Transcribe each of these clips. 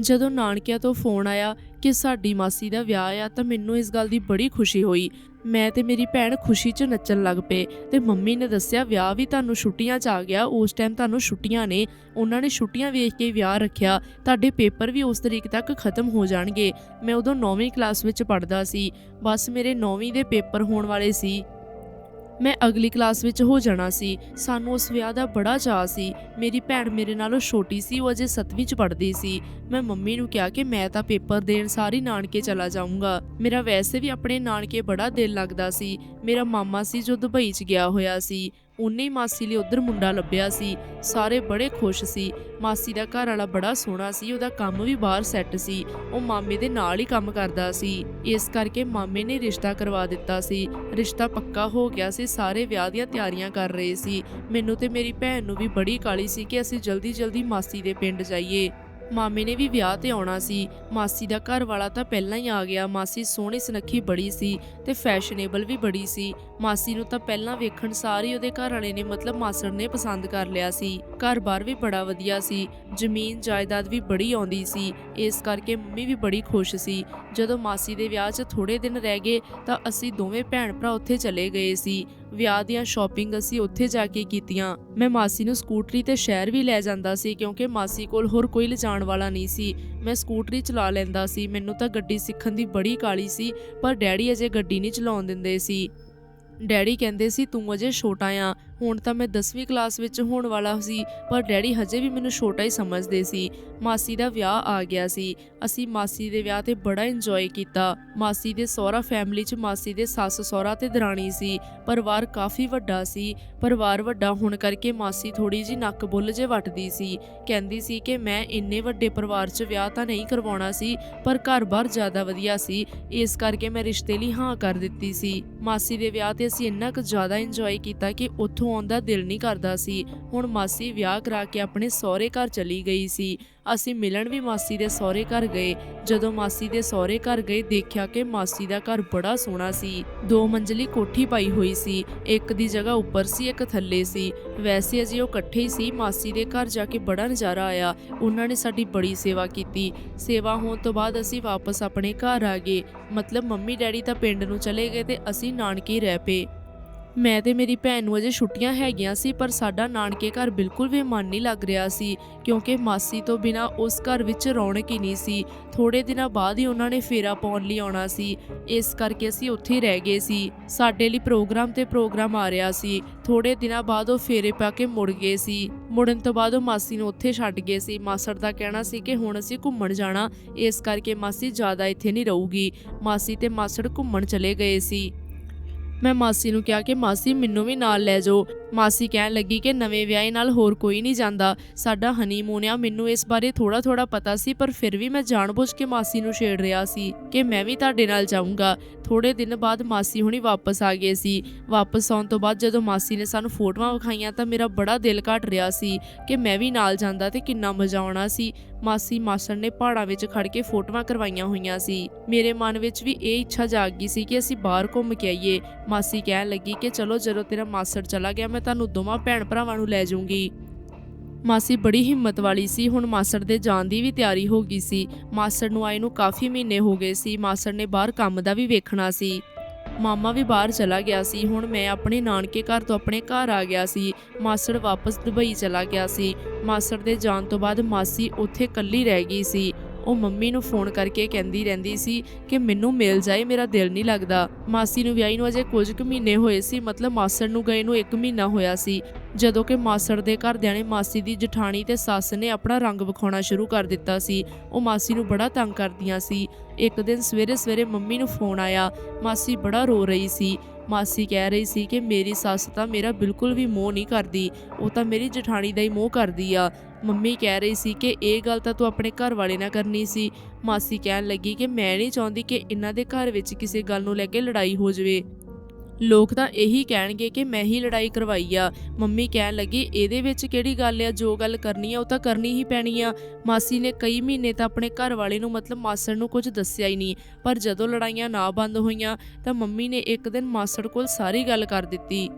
ਜਦੋਂ ਨਾਨਕਿਆਂ ਤੋਂ ਫੋਨ ਆਇਆ ਕਿ ਸਾਡੀ ਮਾਸੀ ਦਾ ਵਿਆਹ ਆ ਤਾਂ ਮੈਨੂੰ ਇਸ ਗੱਲ ਦੀ ਬੜੀ ਖੁਸ਼ੀ ਹੋਈ। ਮੈਂ ਤੇ ਮੇਰੀ ਭੈਣ ਖੁਸ਼ੀ 'ਚ ਨੱਚਣ ਲੱਗ ਪਏ ਤੇ ਮੰਮੀ ਨੇ ਦੱਸਿਆ, ਵਿਆਹ ਵੀ ਤੁਹਾਨੂੰ ਛੁੱਟੀਆਂ 'ਚ ਆ ਗਿਆ, ਉਸ ਟਾਈਮ ਤੁਹਾਨੂੰ ਛੁੱਟੀਆਂ ਨੇ। ਉਹਨਾਂ ਨੇ ਛੁੱਟੀਆਂ ਵੇਖ ਕੇ ਵਿਆਹ ਰੱਖਿਆ। ਤੁਹਾਡੇ ਪੇਪਰ ਵੀ ਉਸ ਤਰੀਕ ਤੱਕ ਖਤਮ ਹੋ ਜਾਣਗੇ। ਮੈਂ ਉਦੋਂ 9ਵੀਂ ਕਲਾਸ ਵਿੱਚ ਪੜ੍ਹਦਾ ਸੀ। ਬਸ ਮੇਰੇ 9ਵੀਂ ਦੇ ਪੇਪਰ ਹੋਣ ਵਾਲੇ ਸੀ। ਮੈਂ ਅਗਲੀ ਕਲਾਸ ਵਿੱਚ ਹੋ ਜਾਣਾ ਸੀ। ਸਾਨੂੰ ਉਸ ਵਿਆਹ ਦਾ ਬੜਾ ਚਾਅ ਸੀ। ਮੇਰੀ ਭੈਣ ਮੇਰੇ ਨਾਲੋਂ ਛੋਟੀ ਸੀ, ਉਹ ਅਜੇ 7ਵੀਂ ਚ ਪੜ੍ਹਦੀ ਸੀ। ਮੈਂ ਮੰਮੀ ਨੂੰ ਕਿਹਾ ਕਿ ਮੈਂ ਤਾਂ ਪੇਪਰ ਦੇਣ ਸਾਰੀ ਨਾਨਕੇ ਚਲਾ ਜਾਊਂਗਾ। ਮੇਰਾ ਵੈਸੇ ਵੀ ਆਪਣੇ ਨਾਨਕੇ ਬੜਾ ਦਿਲ ਲੱਗਦਾ ਸੀ। ਮੇਰਾ ਮਾਮਾ ਸੀ ਜੋ ਦੁਬਈ ਚ ਗਿਆ ਹੋਇਆ ਸੀ। ਉਹਨੇ ਹੀ ਮਾਸੀ ਲਈ ਉਧਰ ਮੁੰਡਾ ਲੱਭਿਆ ਸੀ। ਸਾਰੇ ਬੜੇ ਖੁਸ਼ ਸੀ। ਮਾਸੀ ਦਾ ਘਰ ਵਾਲਾ ਬੜਾ ਸੋਹਣਾ ਸੀ। ਉਹਦਾ ਕੰਮ ਵੀ ਬਾਹਰ ਸੈੱਟ ਸੀ। ਉਹ ਮਾਮੇ ਦੇ ਨਾਲ ਹੀ ਕੰਮ ਕਰਦਾ ਸੀ। ਇਸ ਕਰਕੇ ਮਾਮੇ ਨੇ ਰਿਸ਼ਤਾ ਕਰਵਾ ਦਿੱਤਾ ਸੀ। ਰਿਸ਼ਤਾ ਪੱਕਾ ਹੋ ਗਿਆ ਸੀ। ਸਾਰੇ ਵਿਆਹ ਦੀਆਂ ਤਿਆਰੀਆਂ ਕਰ ਰਹੇ ਸੀ। ਮੈਨੂੰ ਤੇ ਮੇਰੀ ਭੈਣ ਨੂੰ ਵੀ ਬੜੀ ਕਾਲੀ ਸੀ ਕਿ ਅਸੀਂ ਜਲਦੀ ਜਲਦੀ ਮਾਸੀ ਦੇ ਪਿੰਡ ਜਾਈਏ। ਮਾਮੇ ਨੇ ਵੀ ਵਿਆਹ ਤੇ ਆਉਣਾ ਸੀ। ਮਾਸੀ ਦਾ ਘਰ ਵਾਲਾ ਤਾਂ ਪਹਿਲਾਂ ਹੀ ਆ ਗਿਆ। ਮਾਸੀ ਸੋਹਣੀ ਸੁਨੱਖੀ ਬੜੀ ਸੀ ਤੇ ਫੈਸ਼ਨੇਬਲ ਵੀ ਬੜੀ ਸੀ। ਮਾਸੀ ਨੂੰ ਤਾਂ ਪਹਿਲਾਂ ਵੇਖਣ ਸਾਰੀ ਉਹਦੇ ਘਰ ਵਾਲੇ ਨੇ ਮਤਲਬ ਮਾਸੜ ਨੇ ਪਸੰਦ ਕਰ ਲਿਆ ਸੀ। ਘਰ-ਬਾਰ ਵੀ ਬੜਾ ਵਧੀਆ ਸੀ। ਜ਼ਮੀਨ, ਜਾਇਦਾਦ ਵੀ ਬੜੀ ਆਉਂਦੀ ਸੀ। ਇਸ ਕਰਕੇ ਮੰਮੀ ਵੀ ਬੜੀ ਖੁਸ਼ ਸੀ। ਜਦੋਂ ਮਾਸੀ ਦੇ ਵਿਆਹ 'ਚ ਥੋੜੇ ਦਿਨ ਰਹਿ ਗਏ ਤਾਂ ਅਸੀਂ ਦੋਵੇਂ ਭੈਣ ਭਰਾ ਉੱਥੇ ਚਲੇ ਗਏ ਸੀ। ਵਿਆਹ ਦੀਆਂ ਸ਼ਾਪਿੰਗ ਅਸੀਂ ਉੱਥੇ ਜਾ ਕੇ ਕੀਤੀਆਂ। ਮੈਂ ਮਾਸੀ ਨੂੰ ਸਕੂਟਰੀ ਤੇ ਸ਼ਹਿਰ ਵੀ ਲੈ ਜਾਂਦਾ ਸੀ ਕਿਉਂਕਿ ਮਾਸੀ ਕੋਲ ਹੋਰ ਕੋਈ ਲਿਜਾਣ ਵਾਲਾ ਨਹੀਂ ਸੀ। ਮੈਂ ਸਕੂਟਰੀ ਚਲਾ ਲੈਂਦਾ ਸੀ। ਮੈਨੂੰ ਤਾਂ ਗੱਡੀ ਸਿੱਖਣ ਦੀ ਬੜੀ ਕਾਲੀ ਸੀ, ਪਰ ਡੈਡੀ ਅਜੇ ਗੱਡੀ ਨਹੀਂ ਚਲਾਉਣ ਦਿੰਦੇ ਸੀ। ਡੈਡੀ ਕਹਿੰਦੇ ਸੀ, ਤੂੰ ਅਜੇ ਛੋਟਾ ਆ। ਹੁਣ ਤਾਂ ਮੈਂ 10ਵੀਂ ਕਲਾਸ ਵਿੱਚ ਹੋਣ ਵਾਲਾ ਸੀ, ਪਰ ਡੈਡੀ ਹਜੇ ਵੀ ਮੈਨੂੰ ਛੋਟਾ ਹੀ ਸਮਝਦੇ ਸੀ। ਮਾਸੀ ਦਾ ਵਿਆਹ ਆ ਗਿਆ ਸੀ। ਅਸੀਂ ਮਾਸੀ ਦੇ ਵਿਆਹ ਤੇ ਬੜਾ ਇੰਜੋਏ ਕੀਤਾ। ਮਾਸੀ ਦੇ ਸਹੁਰਾ ਫੈਮਿਲੀ 'ਚ ਮਾਸੀ ਦੇ ਸੱਸ ਸਹੁਰਾ ਤੇ ਦਰਾਣੀ ਸੀ। ਪਰਿਵਾਰ ਕਾਫੀ ਵੱਡਾ ਸੀ। ਪਰਿਵਾਰ ਵੱਡਾ ਹੋਣ ਕਰਕੇ ਮਾਸੀ ਥੋੜੀ ਜੀ ਨੱਕ ਬੁੱਲ ਜੇ ਵੱਟਦੀ ਸੀ। ਕਹਿੰਦੀ ਸੀ ਕਿ ਮੈਂ ਇੰਨੇ ਵੱਡੇ ਪਰਿਵਾਰ 'ਚ ਵਿਆਹ ਤਾਂ ਨਹੀਂ ਕਰਵਾਉਣਾ ਸੀ, ਪਰ ਘਰ-ਬਾਰ ਜ਼ਿਆਦਾ ਵਧੀਆ ਸੀ। ਇਸ ਕਰਕੇ ਮੈਂ ਰਿਸ਼ਤੇ ਲਈ ਹਾਂ ਕਰ ਦਿੱਤੀ ਸੀ। ਮਾਸੀ ਦੇ ਵਿਆਹ ਤੇ ਅਸੀਂ ਇੰਨਾ ਕੁ ਜ਼ਿਆਦਾ ਇੰਜੋਏ ਕੀਤਾ ਕਿ ਉੱਥੋਂ ਆਉਣ ਦਾ ਦਿਲ ਨਹੀਂ ਕਰਦਾ ਸੀ। ਹੁਣ ਮਾਸੀ ਵਿਆਹ ਕਰਾ ਕੇ ਆਪਣੇ ਸਹੁਰੇ ਘਰ ਚਲੀ ਗਈ ਸੀ। ਅਸੀਂ ਮਿਲਣ ਵੀ ਮਾਸੀ ਦੇ ਸਹੁਰੇ ਘਰ ਗਏ। ਜਦੋਂ ਮਾਸੀ ਦੇ ਸਹੁਰੇ ਘਰ ਗਏ, ਦੇਖਿਆ ਕਿ ਮਾਸੀ ਦਾ ਘਰ ਬੜਾ ਸੋਹਣਾ ਸੀ। ਦੋ ਮੰਜ਼ਲੀ ਕੋਠੀ ਪਾਈ ਹੋਈ ਸੀ। ਇੱਕ ਦੀ ਜਗ੍ਹਾ ਉੱਪਰ ਸੀ, ਇੱਕ ਥੱਲੇ ਸੀ। ਵੈਸੇ ਅਜੇ ਉਹ ਇਕੱਠੇ ਹੀ ਸੀ। ਮਾਸੀ ਦੇ ਘਰ ਜਾ ਕੇ ਬੜਾ ਨਜ਼ਾਰਾ ਆਇਆ। ਉਹਨਾਂ ਨੇ ਸਾਡੀ ਬੜੀ ਸੇਵਾ ਕੀਤੀ। ਸੇਵਾ ਹੋਣ ਤੋਂ ਬਾਅਦ ਅਸੀਂ ਵਾਪਸ ਆਪਣੇ ਘਰ ਆ ਗਏ। ਮਤਲਬ ਮੰਮੀ ਡੈਡੀ ਤਾਂ ਪਿੰਡ ਨੂੰ ਚਲੇ ਗਏ ਤੇ ਅਸੀਂ ਨਾਨਕੇ ਰਹਿ ਪਏ। ਮੈਂ ਤੇ ਮੇਰੀ ਭੈਣ ਨੂੰ ਅਜੇ ਛੁੱਟੀਆਂ ਹੈਗੀਆਂ ਸੀ, ਪਰ ਸਾਡਾ ਨਾਨਕੇ ਘਰ ਬਿਲਕੁਲ ਵੀ ਮਨ ਨਹੀਂ ਲੱਗ ਰਿਹਾ ਸੀ, ਕਿਉਂਕਿ ਮਾਸੀ ਤੋਂ ਬਿਨਾ ਉਸ ਘਰ ਵਿੱਚ ਰੌਣਕ ਹੀ ਨਹੀਂ ਸੀ। ਥੋੜੇ ਦਿਨਾਂ ਬਾਅਦ ਹੀ ਉਹਨਾਂ ਨੇ ਫੇਰਾ ਪਾਉਣ ਲਈ ਆਉਣਾ ਸੀ। ਇਸ ਕਰਕੇ ਅਸੀਂ ਉੱਥੇ ਹੀ ਰਹਿ ਗਏ ਸੀ। ਸਾਡੇ ਲਈ ਪ੍ਰੋਗਰਾਮ ਤੇ ਪ੍ਰੋਗਰਾਮ ਆ ਰਿਹਾ ਸੀ। ਥੋੜੇ ਦਿਨਾਂ ਬਾਅਦ ਉਹ ਫੇਰੇ ਪਾ ਕੇ ਮੁੜ ਗਏ ਸੀ। ਮੁੜਨ ਤੋਂ ਬਾਅਦ ਉਹ ਮਾਸੀ ਨੂੰ ਉੱਥੇ ਛੱਡ ਗਏ ਸੀ। ਮਾਸੜ ਦਾ ਕਹਿਣਾ ਸੀ ਕਿ ਹੁਣ ਅਸੀਂ ਘੁੰਮਣ ਜਾਣਾ, ਇਸ ਕਰਕੇ ਮਾਸੀ ਜ਼ਿਆਦਾ ਇੱਥੇ ਨਹੀਂ ਰਹੂਗੀ। ਮਾਸੀ ਤੇ ਮਾਸੜ ਘੁੰਮਣ ਚਲੇ ਗਏ ਸੀ। ਮੈਂ ਮਾਸੀ ਨੂੰ ਕਿਹਾ ਕਿ ਮਾਸੀ ਮੈਨੂੰ ਵੀ ਨਾਲ ਲੈ ਜਾਓ। ਮਾਸੀ ਕਹਿਣ ਲੱਗੀ ਕਿ ਨਵੇਂ ਵਿਆਹੇ ਨਾਲ ਹੋਰ ਕੋਈ ਨਹੀਂ ਜਾਂਦਾ। ਸਾਡਾ ਹਨੀਮੂਨ ਆ, ਮੈਨੂੰ ਇਸ ਬਾਰੇ ਥੋੜਾ ਥੋੜਾ ਪਤਾ ਸੀ, ਪਰ ਫਿਰ ਵੀ ਮੈਂ ਜਾਣਬੁੱਝ ਕੇ ਮਾਸੀ ਨੂੰ ਛੇੜ ਰਿਹਾ ਸੀ ਕਿ ਮੈਂ ਵੀ ਤੁਹਾਡੇ ਨਾਲ ਜਾਊਂਗਾ। ਥੋੜੇ ਦਿਨ ਬਾਅਦ ਮਾਸੀ ਹੁਣੀ ਵਾਪਸ ਆ ਗਏ ਸੀ। ਵਾਪਸ ਆਉਣ ਤੋਂ ਬਾਅਦ ਜਦੋਂ ਮਾਸੀ ਨੇ ਸਾਨੂੰ ਫੋਟੋਆਂ ਵਿਖਾਈਆਂ ਤਾਂ ਮੇਰਾ ਬੜਾ ਦਿਲ ਘਟ ਰਿਹਾ ਸੀ ਕਿ ਮੈਂ ਵੀ ਨਾਲ ਜਾਂਦਾ ਤੇ ਕਿੰਨਾ ਮਜ਼ਾ ਆਉਣਾ ਸੀ। ਮਾਸੀ ਮਾਸੜ ਨੇ ਪਹਾੜਾਂ ਵਿੱਚ ਖੜ ਕੇ ਫੋਟੋਆਂ ਕਰਵਾਈਆਂ ਹੋਈਆਂ ਸੀ। ਮੇਰੇ ਮਨ ਵਿੱਚ ਵੀ ਇਹ ਇੱਛਾ ਜਾਗ ਗਈ ਸੀ ਕਿ ਅਸੀਂ ਬਾਹਰ ਘੁੰਮ ਕੇ ਆਈਏ। ਮਾਸੀ ਕਹਿਣ ਲੱਗੀ ਕਿ ਚਲੋ ਜਦੋਂ ਤੇਰਾ ਮਾਸੜ ਚਲਾ ਗਿਆ, ਮੈਂ ਮੈਂ ਤੁਹਾਨੂੰ ਦੋਵਾਂ ਭੈਣ ਭਰਾਵਾਂ ਨੂੰ ਲੈ ਜਾਊਂਗੀ। ਮਾਸੀ ਬੜੀ ਹਿੰਮਤ ਵਾਲੀ ਸੀ, ਹੁਣ ਮਾਸੜ ਦੇ ਜਾਣ ਦੀ ਵੀ ਤਿਆਰੀ ਹੋ ਗਈ ਸੀ। ਮਾਸੜ ਨੂੰ ਆਏ ਨੂੰ ਕਾਫੀ ਮਹੀਨੇ ਹੋ ਗਏ ਸੀ, ਮਾਸੜ ਨੇ ਬਾਹਰ ਕੰਮ ਦਾ ਵੀ ਵੇਖਣਾ ਸੀ। ਮਾਮਾ ਵੀ ਬਾਹਰ ਚਲਾ ਗਿਆ ਸੀ, ਹੁਣ ਮੈਂ ਆਪਣੇ ਨਾਨਕੇ ਘਰ ਤੋਂ ਆਪਣੇ ਘਰ ਆ ਗਿਆ ਸੀ। ਮਾਸੜ ਵਾਪਸ ਦੁਬਈ ਚਲਾ ਗਿਆ ਸੀ। ਮਾਸੜ ਦੇ ਜਾਣ ਤੋਂ ਬਾਅਦ ਮਾਸੀ ਉੱਥੇ ਇਕੱਲੀ ਰਹਿ ਗਈ ਸੀ। ਉਹ ਮੰਮੀ ਨੂੰ ਫੋਨ ਕਰਕੇ ਕਹਿੰਦੀ ਰਹਿੰਦੀ ਸੀ ਕਿ ਮੈਨੂੰ ਮਿਲ ਜਾਏ, ਮੇਰਾ ਦਿਲ ਨਹੀਂ ਲੱਗਦਾ। ਮਾਸੀ ਨੂੰ ਵਿਆਹੀ ਨੂੰ ਅਜੇ ਕੁਝ ਕੁ ਮਹੀਨੇ ਹੋਏ ਸੀ, ਮਤਲਬ ਮਾਸੜ ਨੂੰ ਗਏ ਨੂੰ 1 ਮਹੀਨਾ ਹੋਇਆ ਸੀ। ਜਦੋਂ ਕਿ ਮਾਸੜ ਦੇ ਘਰਦਿਆਂ ਨੇ ਮਾਸੀ ਦੀ ਜਠਾਣੀ ਤੇ ਸੱਸ ਨੇ ਆਪਣਾ ਰੰਗ ਵਿਖਾਉਣਾ ਸ਼ੁਰੂ ਕਰ ਦਿੱਤਾ ਸੀ। ਉਹ ਮਾਸੀ ਨੂੰ ਬੜਾ ਤੰਗ ਕਰਦੀਆਂ ਸੀ। ਇੱਕ ਦਿਨ ਸਵੇਰੇ ਸਵੇਰੇ ਮੰਮੀ ਨੂੰ ਫੋਨ ਆਇਆ। ਮਾਸੀ ਬੜਾ ਰੋ ਰਹੀ ਸੀ। ਮਾਸੀ ਕਹਿ ਰਹੀ ਸੀ ਕਿ ਮੇਰੀ ਸੱਸ ਤਾਂ ਮੇਰਾ ਬਿਲਕੁਲ ਵੀ ਮੋਹ ਨਹੀਂ ਕਰਦੀ। ਉਹ ਤਾਂ ਮੇਰੀ ਜਠਾਣੀ ਦਾ ਹੀ ਮੋਹ ਕਰਦੀ ਆ। ਮੰਮੀ ਕਹਿ ਰਹੀ ਸੀ ਕਿ ਇਹ ਗੱਲ ਤਾਂ ਤੂੰ ਆਪਣੇ ਘਰ ਵਾਲੇ ਨਾਲ ਕਰਨੀ ਸੀ। ਮਾਸੀ ਕਹਿਣ ਲੱਗੀ ਕਿ ਮੈਂ ਨਹੀਂ ਚਾਹੁੰਦੀ ਕਿ ਇਹਨਾਂ ਦੇ ਘਰ ਵਿੱਚ ਕਿਸੇ ਗੱਲ ਨੂੰ ਲੈ ਕੇ ਲੜਾਈ ਹੋ ਜਾਵੇ। ਲੋਕ ਤਾਂ ਇਹੀ ਕਹਿਣਗੇ ਕਿ ਮੈਂ ਹੀ ਲੜਾਈ ਕਰਵਾਈ ਆ। ਮੰਮੀ ਕਹਿਣ ਲੱਗੀ, ਇਹਦੇ ਵਿੱਚ ਕਿਹੜੀ ਗੱਲ ਆ? ਜੋ ਗੱਲ ਕਰਨੀ ਆ, ਉਹ ਤਾਂ ਕਰਨੀ ਹੀ ਪੈਣੀ ਆ। ਮਾਸੀ ਨੇ ਕਈ ਮਹੀਨੇ ਤਾਂ ਆਪਣੇ ਘਰ ਵਾਲੇ ਨੂੰ ਮਤਲਬ ਮਾਸੜ ਨੂੰ ਕੁਝ ਦੱਸਿਆ ਹੀ ਨਹੀਂ। ਪਰ ਜਦੋਂ ਲੜਾਈਆਂ ਨਾ ਬੰਦ ਹੋਈਆਂ, ਤਾਂ ਮੰਮੀ ਨੇ ਇੱਕ ਦਿਨ ਮਾਸੜ ਕੋਲ ਸਾਰੀ ਗੱਲ ਕਰ ਦਿੱਤੀ।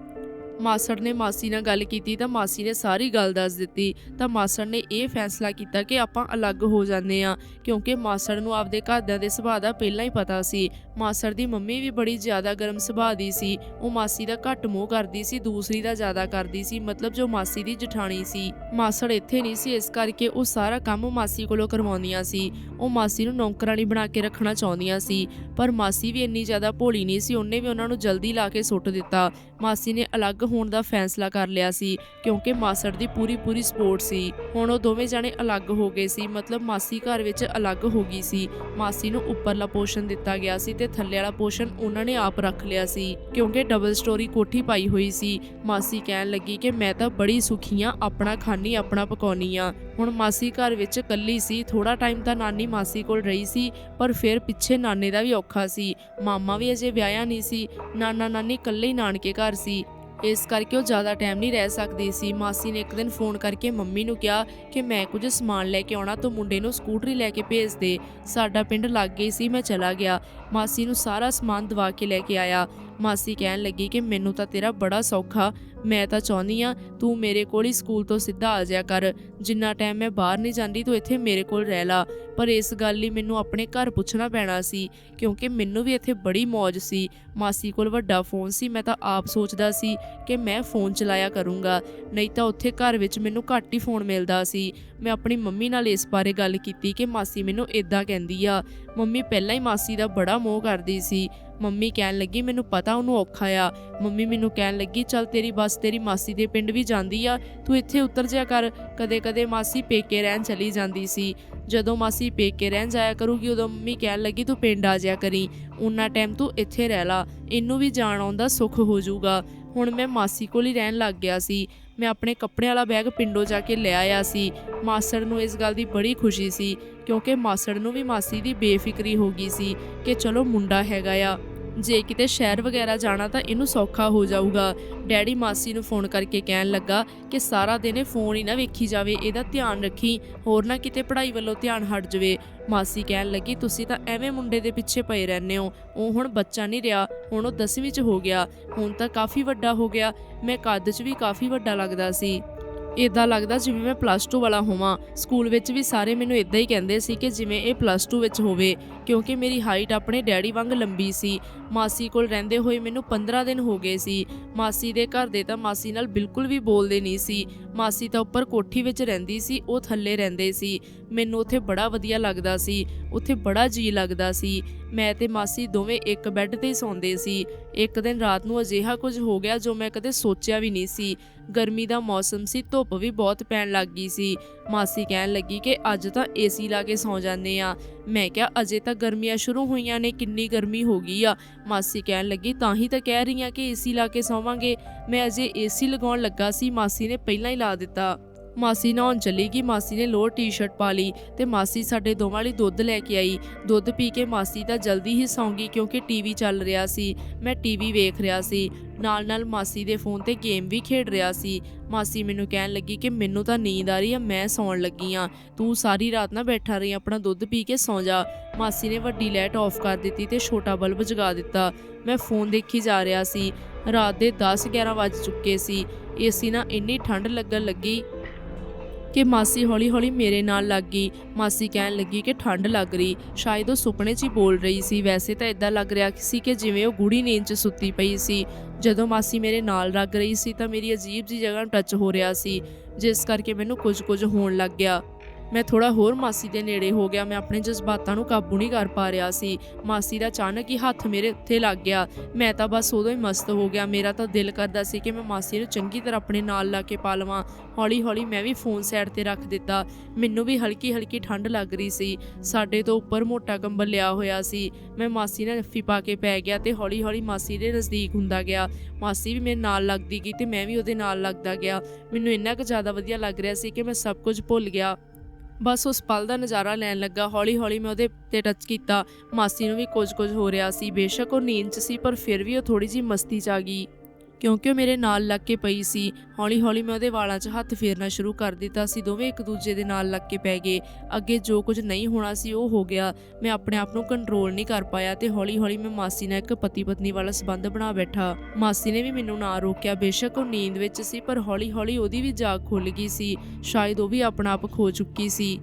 ਮਾਸੜ ਨੇ ਮਾਸੀ ਨਾਲ ਗੱਲ ਕੀਤੀ ਤਾਂ ਮਾਸੀ ਨੇ ਸਾਰੀ ਗੱਲ ਦੱਸ ਦਿੱਤੀ। ਤਾਂ ਮਾਸੜ ਨੇ ਇਹ ਫੈਸਲਾ ਕੀਤਾ ਕਿ ਆਪਾਂ ਅਲੱਗ ਹੋ ਜਾਂਦੇ ਆ ਕਿਉਂਕਿ ਮਾਸੜ ਨੂੰ ਆਪਦੇ ਘਰਦਿਆਂ ਦੇ ਸੁਭਾਅ ਦਾ ਪਹਿਲਾਂ ਹੀ ਪਤਾ ਸੀ। ਮਾਸੜ ਦੀ ਮੰਮੀ ਵੀ ਬੜੀ ਜ਼ਿਆਦਾ ਗਰਮ ਸੁਭਾਅ ਦੀ ਸੀ। ਉਹ ਮਾਸੀ ਦਾ ਘੱਟ ਮੋਹ ਕਰਦੀ ਸੀ, ਦੂਸਰੀ ਦਾ ਜ਼ਿਆਦਾ ਕਰਦੀ ਸੀ, ਮਤਲਬ ਜੋ ਮਾਸੀ ਦੀ ਜਠਾਣੀ ਸੀ। ਮਾਸੜ ਇੱਥੇ ਨਹੀਂ ਸੀ, ਇਸ ਕਰਕੇ ਉਹ ਸਾਰਾ ਕੰਮ ਮਾਸੀ ਕੋਲੋਂ ਕਰਵਾਉਂਦੀਆਂ ਸੀ। ਉਹ ਮਾਸੀ ਨੂੰ ਨੌਕਰਾਨੀ ਬਣਾ ਕੇ ਰੱਖਣਾ ਚਾਹੁੰਦੀਆਂ ਸੀ। ਪਰ ਮਾਸੀ ਵੀ ਇੰਨੀ ਜ਼ਿਆਦਾ ਭੋਲੀ ਨਹੀਂ ਸੀ, ਉਹਨੇ ਵੀ ਉਹਨਾਂ ਨੂੰ ਜਲਦੀ ਲਾ ਕੇ ਸੁੱਟ ਦਿੱਤਾ। ਮਾਸੀ ਨੇ ਅਲੱਗ ਹੋਣ ਦਾ ਫੈਸਲਾ ਕਰ ਲਿਆ ਸੀ, ਕਿਉਂਕਿ ਮਾਸੜ ਦੀ ਪੂਰੀ ਪੂਰੀ ਸਪੋਰਟ ਸੀ। ਹੁਣ ਉਹ ਦੋਵੇਂ ਜਾਣੇ ਅਲੱਗ ਹੋ ਗਏ ਸੀ, ਮਤਲਬ ਮਾਸੀ ਘਰ ਵਿੱਚ ਅਲੱਗ ਹੋ ਗਈ ਸੀ। ਮਾਸੀ ਨੂੰ ਉੱਪਰਲਾ ਪੋਸ਼ਨ ਦਿੱਤਾ ਗਿਆ ਸੀ ਤੇ ਥੱਲੇ ਵਾਲਾ ਪੋਸ਼ਨ ਉਹਨਾਂ ਨੇ ਆਪ ਰੱਖ ਲਿਆ ਸੀ, ਕਿਉਂਕਿ ਡਬਲ ਸਟੋਰੀ ਕੋਠੀ ਪਾਈ ਹੋਈ ਸੀ। ਮਾਸੀ ਕਹਿਣ ਲੱਗੀ ਕਿ ਮੈਂ ਤਾਂ ਬੜੀ ਸੁਖੀ ਆਂ ਆਪਣਾ ਖਾਣੀ ਆਪਣਾ ਪਕਾਉਣੀ ਆ ਹੁਣ ਮਾਸੀ ਘਰ ਵਿੱਚ ਇਕੱਲੀ ਸੀ ਥੋੜਾ ਟਾਈਮ ਤਾਂ ਨਾਨੀ ਮਾਸੀ ਕੋਲ ਰਹੀ ਸੀ, ਪਰ ਫਿਰ ਪਿੱਛੇ ਨਾਨੇ ਦਾ ਵੀ ਔਖਾ ਸੀ। ਮਾਮਾ ਵੀ ਅਜੇ ਵਿਆਹਿਆ ਨਹੀਂ ਸੀ ਨਾਨਾ ਨਾਨੀ ਇਕੱਲੇ ਹੀ ਨਾਨਕੇ ਘਰ ਸੀ। ਇਸ ਕਰਕੇ ਉਹ ਜ਼ਿਆਦਾ ਟਾਈਮ ਨਹੀਂ ਰਹਿ ਸਕਦੀ ਸੀ। ਮਾਸੀ ਨੇ ਇੱਕ ਦਿਨ ਫੋਨ ਕਰਕੇ ਮੰਮੀ ਨੂੰ ਕਿਹਾ ਕਿ ਮੈਂ ਕੁਝ ਸਮਾਨ ਲੈ ਕੇ ਆਉਣਾ, ਤੂੰ ਮੁੰਡੇ ਨੂੰ ਸਕੂਟਰੀ ਲੈ ਕੇ ਭੇਜ ਦੇ। ਸਾਡਾ ਪਿੰਡ ਲੱਗ ਗਈ ਸੀ, ਮੈਂ ਚਲਾ ਗਿਆ। ਮਾਸੀ ਨੂੰ ਸਾਰਾ ਸਮਾਨ ਦਵਾ ਕੇ ਲੈ ਕੇ ਆਇਆ। ਮਾਸੀ ਕਹਿਣ ਲੱਗੀ ਕਿ ਮੈਨੂੰ ਤਾਂ ਤੇਰਾ ਬੜਾ ਸੌਖਾ, ਮੈਂ ਤਾਂ ਚਾਹੁੰਦੀ ਆ ਤੂੰ ਮੇਰੇ ਕੋਲ ਹੀ ਸਕੂਲ ਤੋਂ ਸਿੱਧਾ ਆ ਜਾਇਆ ਕਰ। ਜਿੰਨਾ ਟਾਈਮ ਮੈਂ ਬਾਹਰ ਨਹੀਂ ਜਾਂਦੀ ਤੂੰ ਇੱਥੇ ਮੇਰੇ ਕੋਲ ਰਹਿ ਲਾ। ਪਰ ਇਸ ਗੱਲ ਲਈ ਮੈਨੂੰ ਆਪਣੇ ਘਰ ਪੁੱਛਣਾ ਪੈਣਾ ਸੀ, ਕਿਉਂਕਿ ਮੈਨੂੰ ਵੀ ਇੱਥੇ ਬੜੀ ਮौज ਸੀ। ਮਾਸੀ ਕੋਲ ਵੱਡਾ ਫੋਨ ਸੀ, ਮੈਂ ਤਾਂ ਆਪ ਸੋਚਦਾ ਸੀ ਕਿ ਮੈਂ ਫੋਨ ਚਲਾਇਆ ਕਰੂੰਗਾ। ਨਹੀਂ ਤਾਂ ਉੱਥੇ ਘਰ ਵਿੱਚ ਮੈਨੂੰ ਘੱਟ ਹੀ ਫੋਨ ਮਿਲਦਾ ਸੀ। ਮੈਂ ਆਪਣੀ ਮੰਮੀ ਨਾਲ ਇਸ ਬਾਰੇ ਗੱਲ ਕੀਤੀ ਕਿ ਮਾਸੀ ਮੈਨੂੰ ਇਦਾਂ ਕਹਿੰਦੀ ਆ, ਮੰਮੀ, ਪਹਿਲਾਂ ਹੀ ਮਾਸੀ ਦਾ ਬੜਾ ਮੋਹ ਕਰਦੀ ਸੀ। ਮੰਮੀ ਕਹਿਣ ਲੱਗੀ, ਮੈਨੂੰ ਪਤਾ ਉਹਨੂੰ ਔਖਾ ਆ। ਮੰਮੀ ਮੈਨੂੰ ਕਹਿਣ ਲੱਗੀ, ਚੱਲ ਤੇਰੀ ਬੱਸ ਤੇਰੀ ਮਾਸੀ ਦੇ ਪਿੰਡ ਵੀ ਜਾਂਦੀ ਆ। ਤੂੰ ਇੱਥੇ ਉਤਰ ਜਾ ਕਰ। ਕਦੇ-ਕਦੇ ਮਾਸੀ ਪੇਕੇ ਰਹਿਣ ਚਲੀ ਜਾਂਦੀ ਸੀ। ਜਦੋਂ ਮਾਸੀ ਪੇਕੇ ਰਹਿਣ ਜਾਇਆ ਕਰੂਗੀ, ਉਦੋਂ ਮੰਮੀ ਕਹਿਣ ਲੱਗੀ, ਤੂੰ ਪਿੰਡ ਆ ਜਾ ਕਰੀ। ਉਨਾ ਟਾਈਮ ਤੂੰ ਇੱਥੇ ਰਹਿ ਲਾ। ਇਹਨੂੰ ਵੀ ਜਾਣ ਆਉਂਦਾ ਸੁੱਖ ਹੋ ਜਾਊਗਾ। ਹੁਣ ਮੈਂ ਮਾਸੀ ਕੋਲ ਹੀ ਰਹਿਣ ਲੱਗ ਗਿਆ ਸੀ। ਮੈਂ ਆਪਣੇ ਕੱਪੜਿਆਂ ਵਾਲਾ ਬੈਗ ਪਿੰਡੋਂ ਜਾ ਕੇ ਲੈ ਆਇਆ ਸੀ। ਮਾਸੜ ਨੂੰ ਇਸ ਗੱਲ ਦੀ ਬੜੀ ਖੁਸ਼ੀ ਸੀ, ਕਿਉਂਕਿ ਮਾਸੜ ਨੂੰ ਵੀ ਮਾਸੀ ਦੀ ਬੇਫਿਕਰੀ ਹੋ ਗਈ ਸੀ ਕਿ ਚਲੋ ਮੁੰਡਾ ਹੈਗਾ ਆ। ਜੇ ਕਿਤੇ ਸ਼ਹਿਰ ਵਗੈਰਾ ਜਾਣਾ ਤਾਂ ਇਹਨੂੰ ਸੌਖਾ ਹੋ ਜਾਊਗਾ। ਡੈਡੀ ਮਾਸੀ ਨੂੰ ਫੋਨ ਕਰਕੇ ਕਹਿਣ ਲੱਗਾ ਕਿ ਸਾਰਾ ਦਿਨ ਇਹ ਫੋਨ ਹੀ ਨਾ ਵੇਖੀ ਜਾਵੇ, ਇਹਦਾ ਧਿਆਨ ਰੱਖੀ, ਹੋਰ ਨਾ ਕਿਤੇ ਪੜ੍ਹਾਈ ਵੱਲੋਂ ਧਿਆਨ ਹਟ ਜਾਵੇ। ਮਾਸੀ ਕਹਿਣ ਲੱਗੀ, ਤੁਸੀਂ ਤਾਂ ਐਵੇਂ ਮੁੰਡੇ ਦੇ ਪਿੱਛੇ ਪਏ ਰਹਿੰਦੇ ਹੋ, ਉਹ ਹੁਣ ਬੱਚਾ ਨਹੀਂ ਰਿਹਾ, ਹੁਣ ਉਹ 10ਵੀਂ 'ਚ ਹੋ ਗਿਆ, ਹੁਣ ਤਾਂ ਕਾਫੀ ਵੱਡਾ ਹੋ ਗਿਆ, ਮੈਂ ਕੱਦ 'ਚ ਵੀ ਕਾਫੀ ਵੱਡਾ ਲੱਗਦਾ ਸੀ। ਇਦਾਂ ਲੱਗਦਾ ਜਿਵੇਂ ਮੈਂ ਪਲੱਸ 2 ਵਾਲਾ ਹੋਵਾਂ। ਸਕੂਲ ਵਿੱਚ ਵੀ ਸਾਰੇ ਮੈਨੂੰ ਇਦਾਂ ਹੀ ਕਹਿੰਦੇ ਸੀ ਕਿ ਜਿਵੇਂ ਇਹ ਪਲੱਸ 2 ਵਿੱਚ ਹੋਵੇ, ਕਿਉਂਕਿ ਮੇਰੀ ਹਾਈਟ ਆਪਣੇ ਡੈਡੀ ਵਾਂਗ ਲੰਬੀ ਸੀ। ਮਾਸੀ ਕੋਲ ਰਹਿੰਦੇ ਹੋਏ ਮੈਨੂੰ 15 ਦਿਨ ਹੋ ਗਏ ਸੀ। ਮਾਸੀ ਦੇ ਘਰ ਦੇ ਤਾਂ ਮਾਸੀ ਨਾਲ ਬਿਲਕੁਲ ਵੀ ਬੋਲਦੇ ਨਹੀਂ ਸੀ। ਮਾਸੀ ਤਾਂ ਉੱਪਰ ਕੋਠੀ ਵਿੱਚ ਰਹਿੰਦੀ ਸੀ, ਉਹ ਥੱਲੇ ਰਹਿੰਦੇ ਸੀ। ਮੈਨੂੰ ਉੱਥੇ ਬੜਾ ਵਧੀਆ ਲੱਗਦਾ ਸੀ, ਉੱਥੇ ਬੜਾ ਜੀ ਲੱਗਦਾ ਸੀ। ਮੈਂ ਤੇ ਮਾਸੀ ਦੋਵੇਂ ਇੱਕ ਬੈੱਡ ਤੇ ਹੀ ਸੌਂਦੇ ਸੀ। ਇੱਕ ਦਿਨ ਰਾਤ ਨੂੰ ਅਜਿਹਾ ਕੁਝ ਹੋ ਗਿਆ ਜੋ ਮੈਂ ਕਦੇ ਸੋਚਿਆ ਵੀ ਨਹੀਂ ਸੀ। ਗਰਮੀ ਦਾ ਮੌਸਮ ਸੀ, ਧੁੱਪ ਵੀ ਬਹੁਤ ਪੈਣ ਲੱਗ ਗਈ ਸੀ। ਮਾਸੀ ਕਹਿਣ ਲੱਗੀ ਕਿ ਅੱਜ ਤਾਂ ਏਸੀ ਲਾ ਕੇ ਸੌਂ ਜਾਂਦੇ ਆ। ਮੈਂ ਕਿਹਾ, ਅਜੇ ਤਾਂ ਗਰਮੀਆਂ ਸ਼ੁਰੂ ਹੋਈਆਂ ਨੇ, ਕਿੰਨੀ ਗਰਮੀ ਹੋ ਗਈ ਆ। ਮਾਸੀ ਕਹਿਣ ਲੱਗੀ, ਤਾਂ ਹੀ ਤਾਂ ਕਹਿ ਰਹੀ ਆ ਕਿ ਏਸੀ ਲਾ ਕੇ ਸੌਵਾਂਗੇ। ਮੈਂ ਅਜੇ ਏਸੀ ਲਗਾਉਣ ਲੱਗਾ ਸੀ, ਮਾਸੀ ਨੇ ਪਹਿਲਾਂ ਹੀ ਲਾ ਦਿੱਤਾ। ਮਾਸੀ ਨਹਾਉਣ ਚਲੀ ਗਈ, ਮਾਸੀ ਨੇ ਲੋਅਰ ਟੀ-ਸ਼ਰਟ ਪਾ ਲਈ ਤੇ ਮਾਸੀ ਸਾਡੇ ਦੋਵਾਂ ਲਈ ਦੁੱਧ ਲੈ ਕੇ ਆਈ। ਦੁੱਧ ਪੀ ਕੇ ਮਾਸੀ ਤਾਂ ਜਲਦੀ ਹੀ ਸੌਂ ਗਈ ਕਿਉਂਕਿ ਟੀਵੀ ਚੱਲ ਰਿਹਾ ਸੀ। ਮੈਂ ਟੀਵੀ ਵੇਖ ਰਿਹਾ ਸੀ। ਨਾਲ ਨਾਲ ਮਾਸੀ ਦੇ ਫੋਨ ਤੇ ਗੇਮ ਵੀ ਖੇਡ ਰਿਹਾ ਸੀ। ਮਾਸੀ ਮੈਨੂੰ ਕਹਿਣ ਲੱਗੀ ਕਿ ਮੈਨੂੰ ਤਾਂ ਨੀਂਦ ਆ ਰਹੀ ਆ, ਮੈਂ ਸੌਣ ਲੱਗੀ ਆ। ਤੂੰ ਸਾਰੀ ਰਾਤ ਨਾ ਬੈਠਾ ਰਹੀ, ਆਪਣਾ ਦੁੱਧ ਪੀ ਕੇ ਸੌਂ ਜਾ। ਮਾਸੀ ਨੇ ਵੱਡੀ ਲਾਈਟ ਆਫ ਕਰ ਦਿੱਤੀ ਤੇ ਛੋਟਾ ਬਲਬ ਜਗਾ ਦਿੱਤਾ। ਮੈਂ ਫੋਨ ਦੇਖੀ ਜਾ ਰਿਹਾ ਸੀ। ਰਾਤ ਦੇ 10-11 ਵੱਜ ਚੁੱਕੇ ਸੀ। ਏਸੀ ਨਾਲ ਇੰਨੀ ਠੰਡ ਲੱਗਣ ਲੱਗੀ ਕਿ ਮਾਸੀ ਹੌਲੀ-ਹੌਲੀ ਮੇਰੇ ਨਾਲ ਲੱਗ ਗਈ। ਮਾਸੀ ਕਹਿਣ ਲੱਗੀ ਕਿ ਠੰਡ ਲੱਗ ਰਹੀ। ਸ਼ਾਇਦ ਉਹ ਸੁਪਨੇ 'ਚ ਹੀ ਬੋਲ ਰਹੀ ਸੀ। ਵੈਸੇ ਤਾਂ ਇਦਾਂ ਲੱਗ ਰਿਹਾ ਸੀ ਕਿ ਜਿਵੇਂ ਉਹ ਗੂੜੀ ਨੀਂਦ 'ਚ ਸੁੱਤੀ ਪਈ ਸੀ। ਜਦੋਂ ਮਾਸੀ ਮੇਰੇ ਨਾਲ ਲੱਗ ਰਹੀ ਸੀ ਤਾਂ ਮੇਰੀ ਅਜੀਬ ਜੀ ਜਗ੍ਹਾ ਟੱਚ ਹੋ ਰਿਹਾ ਸੀ, ਜਿਸ ਕਰਕੇ ਮੈਨੂੰ ਕੁਝ-ਕੁਝ ਹੋਣ ਲੱਗ ਗਿਆ। ਮੈਂ ਥੋੜਾ ਹੋਰ ਮਾਸੀ ਦੇ ਨੇੜੇ ਹੋ ਗਿਆ। ਮੈਂ ਆਪਣੇ ਜਜ਼ਬਾਤਾਂ ਨੂੰ ਕਾਬੂ ਨਹੀਂ ਕਰ ਪਾ ਰਿਹਾ ਸੀ। ਮਾਸੀ ਦਾ ਅਚਾਨਕ ਹੀ ਹੱਥ ਮੇਰੇ ਉੱਤੇ ਲੱਗ ਗਿਆ। ਮੈਂ ਤਾਂ ਬਸ ਉਦੋਂ ਹੀ ਮਸਤ ਹੋ ਗਿਆ। ਮੇਰਾ ਤਾਂ ਦਿਲ ਕਰਦਾ ਸੀ ਕਿ ਮੈਂ ਮਾਸੀ ਨੂੰ ਚੰਗੀ ਤਰ੍ਹਾਂ ਆਪਣੇ ਨਾਲ ਲਾ ਕੇ ਪਾ ਲਵਾਂ। ਹੌਲੀ ਹੌਲੀ ਮੈਂ ਵੀ ਫੋਨ ਸਾਈਡ ਤੇ ਰੱਖ ਦਿੱਤਾ। ਮੈਨੂੰ ਵੀ ਹਲਕੀ ਹਲਕੀ ਠੰਡ ਲੱਗ ਰਹੀ ਸੀ। ਸਾਡੇ ਤੋਂ ਉੱਪਰ ਮੋਟਾ ਕੰਬਲ ਲਿਆ ਹੋਇਆ ਸੀ। ਮੈਂ ਮਾਸੀ ਨਾਲ ਨੱਫੀ ਪਾ ਕੇ ਪੈ ਗਿਆ ਤੇ ਹੌਲੀ ਹੌਲੀ ਮਾਸੀ ਦੇ ਨਜ਼ਦੀਕ ਹੁੰਦਾ ਗਿਆ। ਮਾਸੀ ਵੀ ਮੇਰੇ ਨਾਲ ਲੱਗਦੀ ਗਈ ਤੇ ਮੈਂ ਵੀ ਉਹਦੇ ਨਾਲ ਲੱਗਦਾ ਗਿਆ। ਮੈਨੂੰ ਇੰਨਾ ਕੁ ਜ਼ਿਆਦਾ ਵਧੀਆ ਲੱਗ ਰਿਹਾ ਸੀ ਕਿ ਮੈਂ ਸਭ ਕੁਝ ਭੁੱਲ ਗਿਆ। ਬਸ ਉਸ ਪਲ ਦਾ ਨਜ਼ਾਰਾ ਲੈਣ ਲੱਗਾ। ਹੌਲੀ ਹੌਲੀ ਮੈਂ ਉਹਦੇ ਤੇ ਟੱਚ ਕੀਤਾ। ਮਾਸੀ ਨੂੰ ਵੀ ਕੁਝ ਕੁਝ ਹੋ ਰਿਹਾ ਸੀ। ਬੇਸ਼ੱਕ ਉਹ ਨੀਂਦ 'ਚ ਸੀ, ਪਰ ਫਿਰ ਵੀ ਉਹ ਥੋੜੀ ਜੀ ਮਸਤੀ 'ਚ ਆ ਗਈ। ਕਿਉਂਕਿ ਉਹ ਮੇਰੇ ਨਾਲ ਲੱਗ ਕੇ ਪਈ ਸੀ। ਹੌਲੀ-ਹੌਲੀ ਮੈਂ ਉਹਦੇ ਵਾਲਾਂ 'ਚ ਹੱਥ ਫੇਰਨਾ ਸ਼ੁਰੂ ਕਰ ਦਿੱਤਾ ਸੀ। ਦੋਵੇਂ ਇੱਕ ਦੂਜੇ ਦੇ ਨਾਲ ਲੱਗ ਕੇ ਪੈ ਗਏ। ਅੱਗੇ ਜੋ ਕੁਝ ਨਹੀਂ ਹੋਣਾ ਸੀ ਉਹ ਹੋ ਗਿਆ। ਮੈਂ ਆਪਣੇ ਆਪ ਨੂੰ ਕੰਟਰੋਲ ਨਹੀਂ ਕਰ ਪਾਇਆ ਤੇ ਹੌਲੀ-ਹੌਲੀ ਮੈਂ ਮਾਸੀ ਨਾਲ ਇੱਕ ਪਤੀ ਪਤਨੀ ਵਾਲਾ ਸਬੰਧ ਬਣਾ ਬੈਠਾ। ਮਾਸੀ ਨੇ ਵੀ ਮੈਨੂੰ ਨਾ ਰੋਕਿਆ। ਬੇਸ਼ੱਕ ਉਹ ਨੀਂਦ ਵਿੱਚ ਸੀ, ਪਰ ਹੌਲੀ-ਹੌਲੀ ਉਹਦੀ ਵੀ ਜਾਗ ਖੁੱਲ ਗਈ ਸੀ। ਸ਼ਾਇਦ ਉਹ ਵੀ ਆਪਣਾ ਆਪ ਖੋ ਚੁੱਕੀ ਸੀ।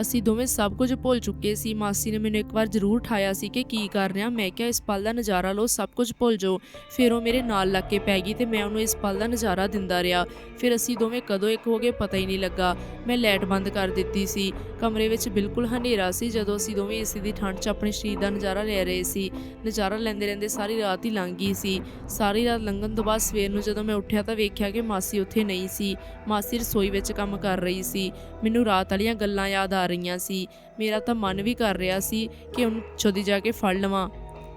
ਅਸੀਂ ਦੋਵੇਂ ਸਭ ਕੁਝ ਭੁੱਲ ਚੁੱਕੇ ਸੀ। ਮਾਸੀ ਨੇ ਮੈਨੂੰ ਇੱਕ ਵਾਰ ਜ਼ਰੂਰ ਠਾਇਆ ਸੀ ਕਿ ਕੀ ਕਰ ਰਿਹਾ। ਮੈਂ ਕਿਹਾ, ਇਸ ਪਲ ਦਾ ਨਜ਼ਾਰਾ ਲਓ, ਸਭ ਕੁਝ ਭੁੱਲ ਜਾਓ। ਫਿਰ ਉਹ ਮੇਰੇ ਨਾਲ ਲੱਗ ਕੇ ਪੈ ਗਈ ਤੇ ਮੈਂ ਉਹਨੂੰ ਇਸ ਪਲ ਦਾ ਨਜ਼ਾਰਾ ਦਿੰਦਾ ਰਿਹਾ। ਫਿਰ ਅਸੀਂ ਦੋਵੇਂ ਕਦੋਂ ਇੱਕ ਹੋ ਗਏ ਪਤਾ ਹੀ ਨਹੀਂ ਲੱਗਾ। ਮੈਂ ਲਾਈਟ ਬੰਦ ਕਰ ਦਿੱਤੀ ਸੀ। ਕਮਰੇ ਵਿੱਚ ਬਿਲਕੁਲ ਹਨੇਰਾ ਸੀ, ਜਦੋਂ ਅਸੀਂ ਦੋਵੇਂ ਏਸੀ ਦੀ ਠੰਡ 'ਚ ਆਪਣੇ ਸਰੀਰ ਦਾ ਨਜ਼ਾਰਾ ਲੈ ਰਹੇ ਸੀ। ਨਜ਼ਾਰਾ ਲੈਂਦੇ ਰਹਿੰਦੇ ਸਾਰੀ ਰਾਤ ਹੀ ਲੰਘ ਗਈ ਸੀ। ਸਾਰੀ ਰਾਤ ਲੰਘਣ ਤੋਂ ਬਾਅਦ ਸਵੇਰ ਨੂੰ ਜਦੋਂ ਮੈਂ ਉੱਠਿਆ ਤਾਂ ਵੇਖਿਆ ਕਿ ਮਾਸੀ ਉੱਥੇ ਨਹੀਂ ਸੀ। ਮਾਸੀ ਰਸੋਈ ਵਿੱਚ ਕੰਮ ਕਰ ਰਹੀ ਸੀ। ਮੈਨੂੰ ਰਾਤ ਵਾਲੀਆਂ ਗੱਲਾਂ ਯਾਦ ਆ ਰਹੀਆਂ ਸੀ। ਮੇਰਾ ਤਾਂ ਮਨ ਵੀ ਕਰ ਰਿਹਾ ਸੀ ਕਿ ਉਹਨੂੰ ਛੋਦੀ ਜਾ ਕੇ ਫੜ ਲਵਾਂ।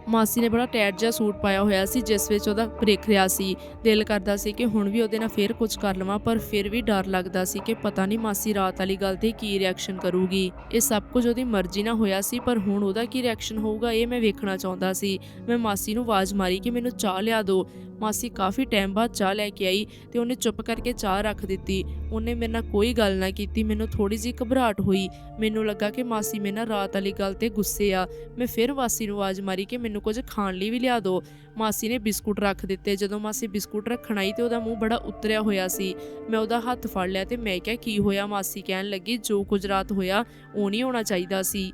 ਮਾਸੀ ਨੇ ਬੜਾ ਟੈਟ ਜਿਹਾ ਸੂਟ ਪਾਇਆ ਹੋਇਆ ਸੀ, ਜਿਸ ਵਿੱਚ ਉਹਦਾ ਬ੍ਰੇਕ ਰਿਹਾ ਸੀ। ਦਿਲ ਕਰਦਾ ਸੀ ਕਿ ਹੁਣ ਵੀ ਉਹਦੇ ਨਾਲ ਫੇਰ ਕੁਝ ਕਰ ਲਵਾਂ, ਪਰ ਫਿਰ ਵੀ ਡਰ ਲੱਗਦਾ ਸੀ ਕਿ ਪਤਾ ਨਹੀਂ ਮਾਸੀ ਰਾਤ ਵਾਲੀ ਗੱਲ ਤੇ ਕੀ ਰਿਐਕਸ਼ਨ ਕਰੂਗੀ। ਇਹ ਸਭ ਕੁਝ ਉਹਦੀ ਮਰਜ਼ੀ ਨਾਲ ਹੋਇਆ ਸੀ, ਪਰ ਹੁਣ ਉਹਦਾ ਕੀ ਰਿਐਕਸ਼ਨ ਹੋਊਗਾ, ਇਹ ਮੈਂ ਵੇਖਣਾ ਚਾਹੁੰਦਾ ਸੀ। ਮੈਂ ਮਾਸੀ ਨੂੰ ਆਵਾਜ਼ ਮਾਰੀ ਕਿ ਮੈਨੂੰ ਚਾਹ ਲਿਆ ਦਿਓ। ਮਾਸੀ ਕਾਫੀ ਟਾਈਮ ਬਾਅਦ ਚਾਹ ਲੈ ਕੇ ਆਈ ਤੇ ਉਹਨੇ ਚੁੱਪ ਕਰਕੇ ਚਾਹ ਰੱਖ ਦਿੱਤੀ। ਉਹਨੇ ਮੇਰੇ ਨਾਲ ਕੋਈ ਗੱਲ ਨਾ ਕੀਤੀ, ਮੈਨੂੰ ਥੋੜੀ ਜਿਹੀ ਘਬਰਾਹਟ ਹੋਈ। ਮੈਨੂੰ ਲੱਗਾ ਕਿ ਮਾਸੀ ਮੇਰੇ ਨਾਲ ਰਾਤ ਵਾਲੀ ਗੱਲ ਤੇ ਗੁੱਸੇ ਆ। ਮੈਂ ਫਿਰ ਮਾਸੀ ਨੂੰ ਆਵਾਜ਼ ਮਾਰੀ ਕਿ ਮੈਨੂੰ ਕੁਝ ਖਾਣ ਲਈ ਵੀ ਲਿਆ ਦਿਓ ਮਾਸੀ ਨੇ ਬਿਸਕੁਟ ਰੱਖ ਦਿੱਤੇ। ਜਦੋਂ ਮਾਸੀ ਬਿਸਕੁਟ ਰੱਖਣ ਆਈ ਤੇ ਉਹਦਾ ਮੂੰਹ ਬੜਾ ਉਤਰਿਆ ਹੋਇਆ ਸੀ। ਮੈਂ ਉਹਦਾ ਹੱਥ ਫੜ ਲਿਆ ਤੇ ਮੈਂ ਕਿਹਾ, ਕੀ ਹੋਇਆ? ਮਾਸੀ ਕਹਿਣ ਲੱਗੀ, ਜੋ ਕੁਝ ਰਾਤ ਹੋਇਆ, ਉਹ ਨਹੀਂ ਹੋਣਾ ਚਾਹੀਦਾ ਸੀ।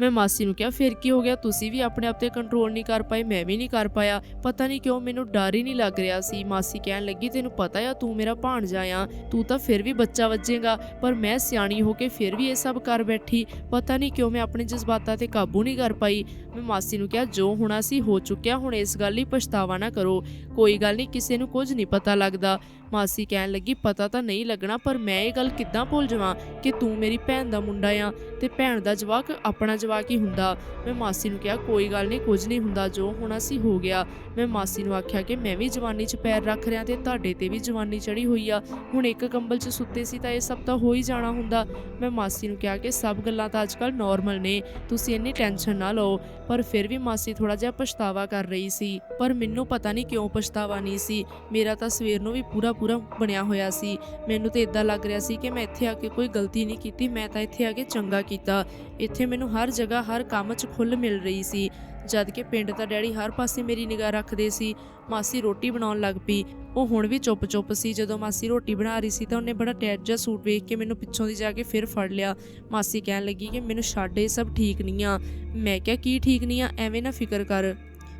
ਮੈਂ ਮਾਸੀ ਨੂੰ ਕਿਹਾ, ਫਿਰ ਕੀ ਹੋ ਗਿਆ? ਤੁਸੀਂ ਵੀ ਆਪਣੇ ਆਪ ਤੇ ਕੰਟਰੋਲ ਨਹੀਂ ਕਰ ਪਾਏ, ਮੈਂ ਵੀ ਨਹੀਂ ਕਰ ਪਾਇਆ। ਪਤਾ ਨਹੀਂ ਕਿਉਂ ਮੈਨੂੰ ਡਰ ਹੀ ਨਹੀਂ ਲੱਗ ਰਿਹਾ ਸੀ। ਮਾਸੀ ਕਹਿਣ ਲੱਗੀ, ਤੈਨੂੰ ਪਤਾ ਆ, ਤੂੰ ਮੇਰਾ ਭਾਣਜਾ ਆ। ਤੂੰ ਤਾਂ ਫਿਰ ਵੀ ਬੱਚਾ ਵੱਜੇਗਾ। ਪਰ ਮੈਂ ਸਿਆਣੀ ਹੋ ਕੇ ਫਿਰ ਵੀ ਇਹ ਸਭ ਕਰ ਬੈਠੀ। ਪਤਾ ਨਹੀਂ ਕਿਉਂ ਮੈਂ ਆਪਣੇ ਜਜ਼ਬਾਤਾਂ ਤੇ ਕਾਬੂ ਨਹੀਂ ਕਰ ਪਾਈ। ਮੈਂ ਮਾਸੀ ਨੂੰ ਕਿਹਾ, ਜੋ ਹੋਣਾ ਸੀ, ਹੋ ਚੁੱਕਿਆ। ਹੁਣ ਇਸ ਗੱਲ ਲਈ ਪਛਤਾਵਾ ਨਾ ਕਰੋ। ਕੋਈ ਗੱਲ ਨਹੀਂ, ਕਿਸੇ ਨੂੰ ਕੁਝ ਨਹੀਂ ਪਤਾ ਲੱਗਦਾ। ਮਾਸੀ ਕਹਿਣ ਲੱਗੀ, ਪਤਾ ਤਾਂ ਨਹੀਂ ਲੱਗਣਾ, ਪਰ ਮੈਂ ਇਹ ਗੱਲ ਕਿੱਦਾਂ ਭੁੱਲ ਜਾਵਾਂ ਕਿ ਤੂੰ ਮੇਰੀ ਭੈਣ ਦਾ ਮੁੰਡਾ ਆ ਤੇ ਭੈਣ ਦਾ ਜਵਾਕ ਆਪਣਾ ਜਵਾਕ ਹੀ ਹੁੰਦਾ। ਮੈਂ ਮਾਸੀ ਨੂੰ ਕਿਹਾ, ਕੋਈ ਗੱਲ ਨਹੀਂ, ਕੁਝ ਨਹੀਂ ਹੁੰਦਾ, ਜੋ ਹੋਣਾ ਸੀ ਹੋ ਗਿਆ। ਮੈਂ ਮਾਸੀ ਨੂੰ ਆਖਿਆ ਕਿ ਮੈਂ ਵੀ ਜਵਾਨੀ 'ਚ ਪੈਰ ਰੱਖ ਰਿਹਾ ਤੇ ਤੁਹਾਡੇ ਤੇ ਵੀ ਜਵਾਨੀ ਚੜੀ ਹੋਈ ਆ। ਹੁਣ ਇੱਕ ਕੰਬਲ 'ਚ ਸੁੱਤੇ ਸੀ ਤਾਂ ਇਹ ਸਭ ਤਾਂ ਹੋ ਹੀ ਜਾਣਾ ਹੁੰਦਾ। ਮੈਂ ਮਾਸੀ ਨੂੰ ਕਿਹਾ ਕਿ ਸਭ ਗੱਲਾਂ ਤਾਂ ਅੱਜਕੱਲ ਨਾਰਮਲ ਨੇ, ਤੁਸੀਂ ਇੰਨੀ ਟੈਨਸ਼ਨ ਨਾ ਲਓ। ਪਰ ਫਿਰ ਵੀ ਮਾਸੀ ਥੋੜਾ ਜਿਹਾ ਪਛਤਾਵਾ ਕਰ ਰਹੀ ਸੀ। ਪਰ ਮੈਨੂੰ ਪਤਾ ਨਹੀਂ ਕਿਉਂ ਪਛਤਾਵਾ ਨਹੀਂ ਸੀ। ਮੇਰਾ ਤਾਂ ਸਵੇਰ ਨੂੰ ਵੀ ਪੂਰਾ ਪੂਰਾ ਬਣਿਆ ਹੋਇਆ ਸੀ। ਮੈਨੂੰ ਤੇ ਇਦਾਂ ਲੱਗ ਰਿਹਾ ਸੀ ਕਿ ਮੈਂ ਇੱਥੇ ਆ ਕੇ ਕੋਈ ਗਲਤੀ ਨਹੀਂ ਕੀਤੀ, ਮੈਂ ਤਾਂ ਇੱਥੇ ਆ ਕੇ ਚੰਗਾ ਕੀਤਾ। ਇੱਥੇ ਮੈਨੂੰ ਹਰ ਜਗ੍ਹਾ, ਹਰ ਕੰਮ 'ਚ ਖੁੱਲ ਮਿਲ ਰਹੀ ਸੀ। ਜਦ ਕਿ ਪਿੰਡ ਤਾਂ ਡੈਡੀ ਹਰ ਪਾਸੇ ਮੇਰੀ ਨਿਗਾਹ ਰੱਖਦੇ ਸੀ। ਮਾਸੀ ਰੋਟੀ ਬਣਾਉਣ ਲੱਗ ਪਈ। ਉਹ ਹੁਣ ਵੀ ਚੁੱਪ-ਚੁੱਪ ਸੀ। ਜਦੋਂ ਮਾਸੀ ਰੋਟੀ ਬਣਾ ਰਹੀ ਸੀ ਤਾਂ ਉਹਨੇ ਬੜਾ ਟੈਟ ਜਿਹਾ ਸੂਟ ਵੇਖ ਕੇ ਮੈਨੂੰ ਪਿੱਛੋਂ ਦੀ ਜਾ ਕੇ ਫਿਰ ਫੜ ਲਿਆ। ਮਾਸੀ ਕਹਿਣ ਲੱਗੀ ਕਿ ਮੈਨੂੰ ਛੱਡ, ਇਹ ਸਭ ਠੀਕ ਨਹੀਂ ਆ। ਮੈਂ ਕਿਹਾ, ਕੀ ਠੀਕ ਨਹੀਂ ਆ? ਐਵੇਂ ਨਾ ਫਿਕਰ ਕਰ।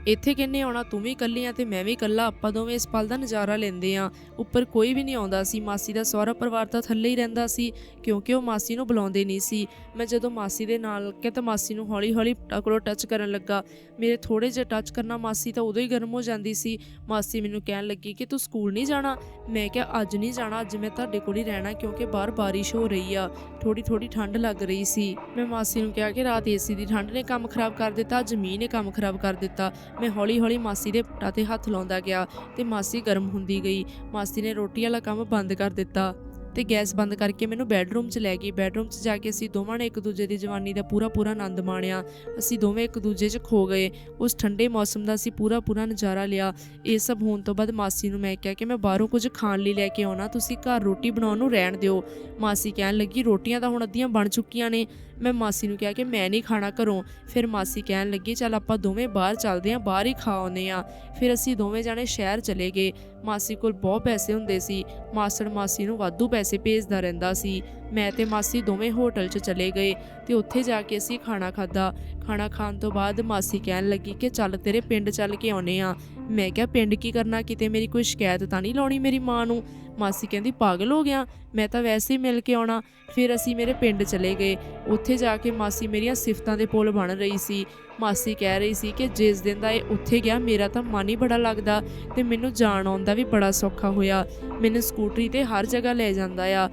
ਇੱਥੇ ਕਿੰਨੇ ਆਉਣਾ, ਤੂੰ ਵੀ ਇਕੱਲੀ ਆ ਤੇ ਮੈਂ ਵੀ ਇਕੱਲਾ, ਆਪਾਂ ਦੋਵੇਂ ਇਸ ਪਲ ਦਾ ਨਜ਼ਾਰਾ ਲੈਂਦੇ ਆ। ਉੱਪਰ ਕੋਈ ਵੀ ਨਹੀਂ ਆਉਂਦਾ ਸੀ, ਮਾਸੀ ਦਾ ਸਹੁਰਾ ਪਰਿਵਾਰ ਤਾਂ ਥੱਲੇ ਹੀ ਰਹਿੰਦਾ ਸੀ, ਕਿਉਂਕਿ ਉਹ ਮਾਸੀ ਨੂੰ ਬੁਲਾਉਂਦੇ ਨਹੀਂ ਸੀ। ਮੈਂ ਜਦੋਂ ਮਾਸੀ ਦੇ ਨਾਲ ਕਿ ਤਾਂ ਮਾਸੀ ਨੂੰ ਹੌਲੀ-ਹੌਲੀ ਕੋਲੋਂ ਟੱਚ ਕਰਨ ਲੱਗਾ। ਮੇਰੇ ਥੋੜੇ ਜਿਹਾ ਟੱਚ ਕਰਨਾ ਮਾਸੀ ਤਾਂ ਉਦੋਂ ਹੀ ਗਰਮ ਹੋ ਜਾਂਦੀ ਸੀ। ਮਾਸੀ ਮੈਨੂੰ ਕਹਿਣ ਲੱਗੀ ਕਿ ਤੂੰ ਸਕੂਲ ਨਹੀਂ ਜਾਣਾ? ਮੈਂ ਕਿਹਾ, ਅੱਜ ਨਹੀਂ ਜਾਣਾ, ਅੱਜ ਮੈਂ ਤੁਹਾਡੇ ਕੋਲ ਹੀ ਰਹਿਣਾ ਕਿਉਂਕਿ ਬਾਹਰ ਬਾਰਿਸ਼ ਹੋ ਰਹੀ ਆ। ਥੋੜੀ ਥੋੜੀ ਠੰਡ ਲੱਗ ਰਹੀ ਸੀ। ਮੈਂ ਮਾਸੀ ਨੂੰ ਕਿਹਾ ਕਿ ਰਾਤ ਏਸੀ ਦੀ ਠੰਡ ਨੇ ਕੰਮ ਖਰਾਬ ਕਰ ਦਿੱਤਾ ਜ਼ਮੀਨ ਨੇ ਕੰਮ ਖਰਾਬ ਕਰ ਦਿੱਤਾ। ਮੈਂ ਹੌਲੀ-ਹੌਲੀ ਮਾਸੀ ਦੇ ਪੱਟਾਂ ਤੇ ਹੱਥ ਲਾਉਂਦਾ ਗਿਆ ਤੇ ਮਾਸੀ ਗਰਮ ਹੁੰਦੀ ਗਈ। ਮਾਸੀ ਨੇ ਰੋਟੀ ਵਾਲਾ ਕੰਮ ਬੰਦ ਕਰ ਦਿੱਤਾ। ਤੇ ਗੈਸ ਬੰਦ ਕਰਕੇ ਮੈਨੂੰ ਬੈੱਡਰੂਮ 'ਚ ਲੈ ਗਈ। ਬੈੱਡਰੂਮ 'ਚ ਜਾ ਕੇ ਅਸੀਂ ਦੋਵਾਂ ਨੇ ਇੱਕ ਦੂਜੇ ਦੀ ਜਵਾਨੀ ਦਾ ਪੂਰਾ ਪੂਰਾ ਆਨੰਦ ਮਾਣਿਆ। ਅਸੀਂ ਦੋਵੇਂ ਇੱਕ ਦੂਜੇ 'ਚ ਖੋ ਗਏ। ਉਸ ਠੰਡੇ ਮੌਸਮ ਦਾ ਅਸੀਂ ਪੂਰਾ ਪੂਰਾ ਨਜ਼ਾਰਾ ਲਿਆ। ਇਹ ਸਭ ਹੋਣ ਤੋਂ ਬਾਅਦ ਮਾਸੀ ਨੂੰ ਮੈਂ ਕਿਹਾ ਕਿ ਮੈਂ ਬਾਹਰੋਂ ਕੁਝ ਖਾਣ ਲਈ ਲੈ ਕੇ ਆਉਣਾ। ਤੁਸੀਂ ਘਰ ਰੋਟੀ ਬਣਾਉਣ ਨੂੰ ਰਹਿਣ ਦਿਓ। ਮਾਸੀ ਕਹਿਣ ਲੱਗੀ, ਰੋਟੀਆਂ ਤਾਂ ਹੁਣ ਅੱਧੀਆਂ ਬਣ ਚੁੱਕੀਆਂ ਨੇ। ਮੈਂ ਮਾਸੀ ਨੂੰ ਕਿਹਾ ਕਿ ਮੈਂ ਨਹੀਂ ਖਾਣਾ ਘਰੋਂ। ਫਿਰ ਮਾਸੀ ਕਹਿਣ ਲੱਗੀ, ਚੱਲ ਆਪਾਂ ਦੋਵੇਂ ਬਾਹਰ ਚੱਲਦੇ ਆਂ ਬਾਹਰ ਹੀ ਖਾ ਆਉਂਦੇ ਆਂ ਫਿਰ ਅਸੀਂ ਦੋਵੇਂ ਜਾਣੇ ਸ਼ਹਿਰ ਚਲੇ ਗਏ। ਮਾਸੀ ਕੋਲ ਬਹੁਤ ਪੈਸੇ ਹੁੰਦੇ ਸੀ। ਮਾਸੜ ਮਾਸੀ ਨੂੰ ਵਾਧੂ ਪੈਸੇ ਭੇਜਦਾ ਰਹਿੰਦਾ ਸੀ। ਮੈਂ ਤੇ ਮਾਸੀ ਦੋਵੇਂ ਹੋਟਲ 'ਚ ਚਲੇ ਗਏ ਤੇ ਉੱਥੇ ਜਾ ਕੇ ਅਸੀਂ ਖਾਣਾ ਖਾਦਾ ਖਾਣਾ ਖਾਣ ਤੋਂ ਬਾਅਦ ਮਾਸੀ ਕਹਿਣ ਲੱਗੀ ਕਿ ਚੱਲ ਤੇਰੇ ਪਿੰਡ ਚੱਲ ਕੇ ਆਉਨੇ ਆ ਮੈਂ ਕਿਹਾ, ਪਿੰਡ ਕੀ ਕਰਨਾ? ਕਿਤੇ ਮੇਰੀ ਕੋਈ ਸ਼ਿਕਾਇਤ ਤਾਂ ਨਹੀਂ ਲਾਉਣੀ ਮੇਰੀ ਮਾਂ ਨੂੰ? ਮਾਸੀ ਕਹਿੰਦੀ, ਪਾਗਲ ਹੋ ਗਿਆ, ਮੈਂ ਤਾਂ ਵੈਸੇ ਹੀ ਮਿਲ ਕੇ ਆਉਣਾ। ਫਿਰ ਅਸੀਂ ਮੇਰੇ ਪਿੰਡ ਚਲੇ ਗਏ। ਉੱਥੇ ਜਾ ਕੇ ਮਾਸੀ ਮੇਰੀਆਂ ਸਿਫਤਾਂ ਦੇ ਪੁੱਲ ਬਣ ਰਹੀ ਸੀ। ਮਾਸੀ ਕਹਿ ਰਹੀ ਸੀ ਕਿ ਜਿਸ ਦਿਨ ਦਾ ਇਹ ਉੱਥੇ ਗਿਆ, ਮੇਰਾ ਤਾਂ ਮਨ ਹੀ ਬੜਾ ਲੱਗਦਾ ਤੇ ਮੈਨੂੰ ਜਾਣ ਆਉਣ ਦਾ ਵੀ ਬੜਾ ਸੌਖਾ ਹੋਇਆ। ਮੈਨੂੰ ਸਕੂਟਰੀ ਤੇ ਹਰ ਜਗ੍ਹਾ ਲੈ ਜਾਂਦਾ ਆ।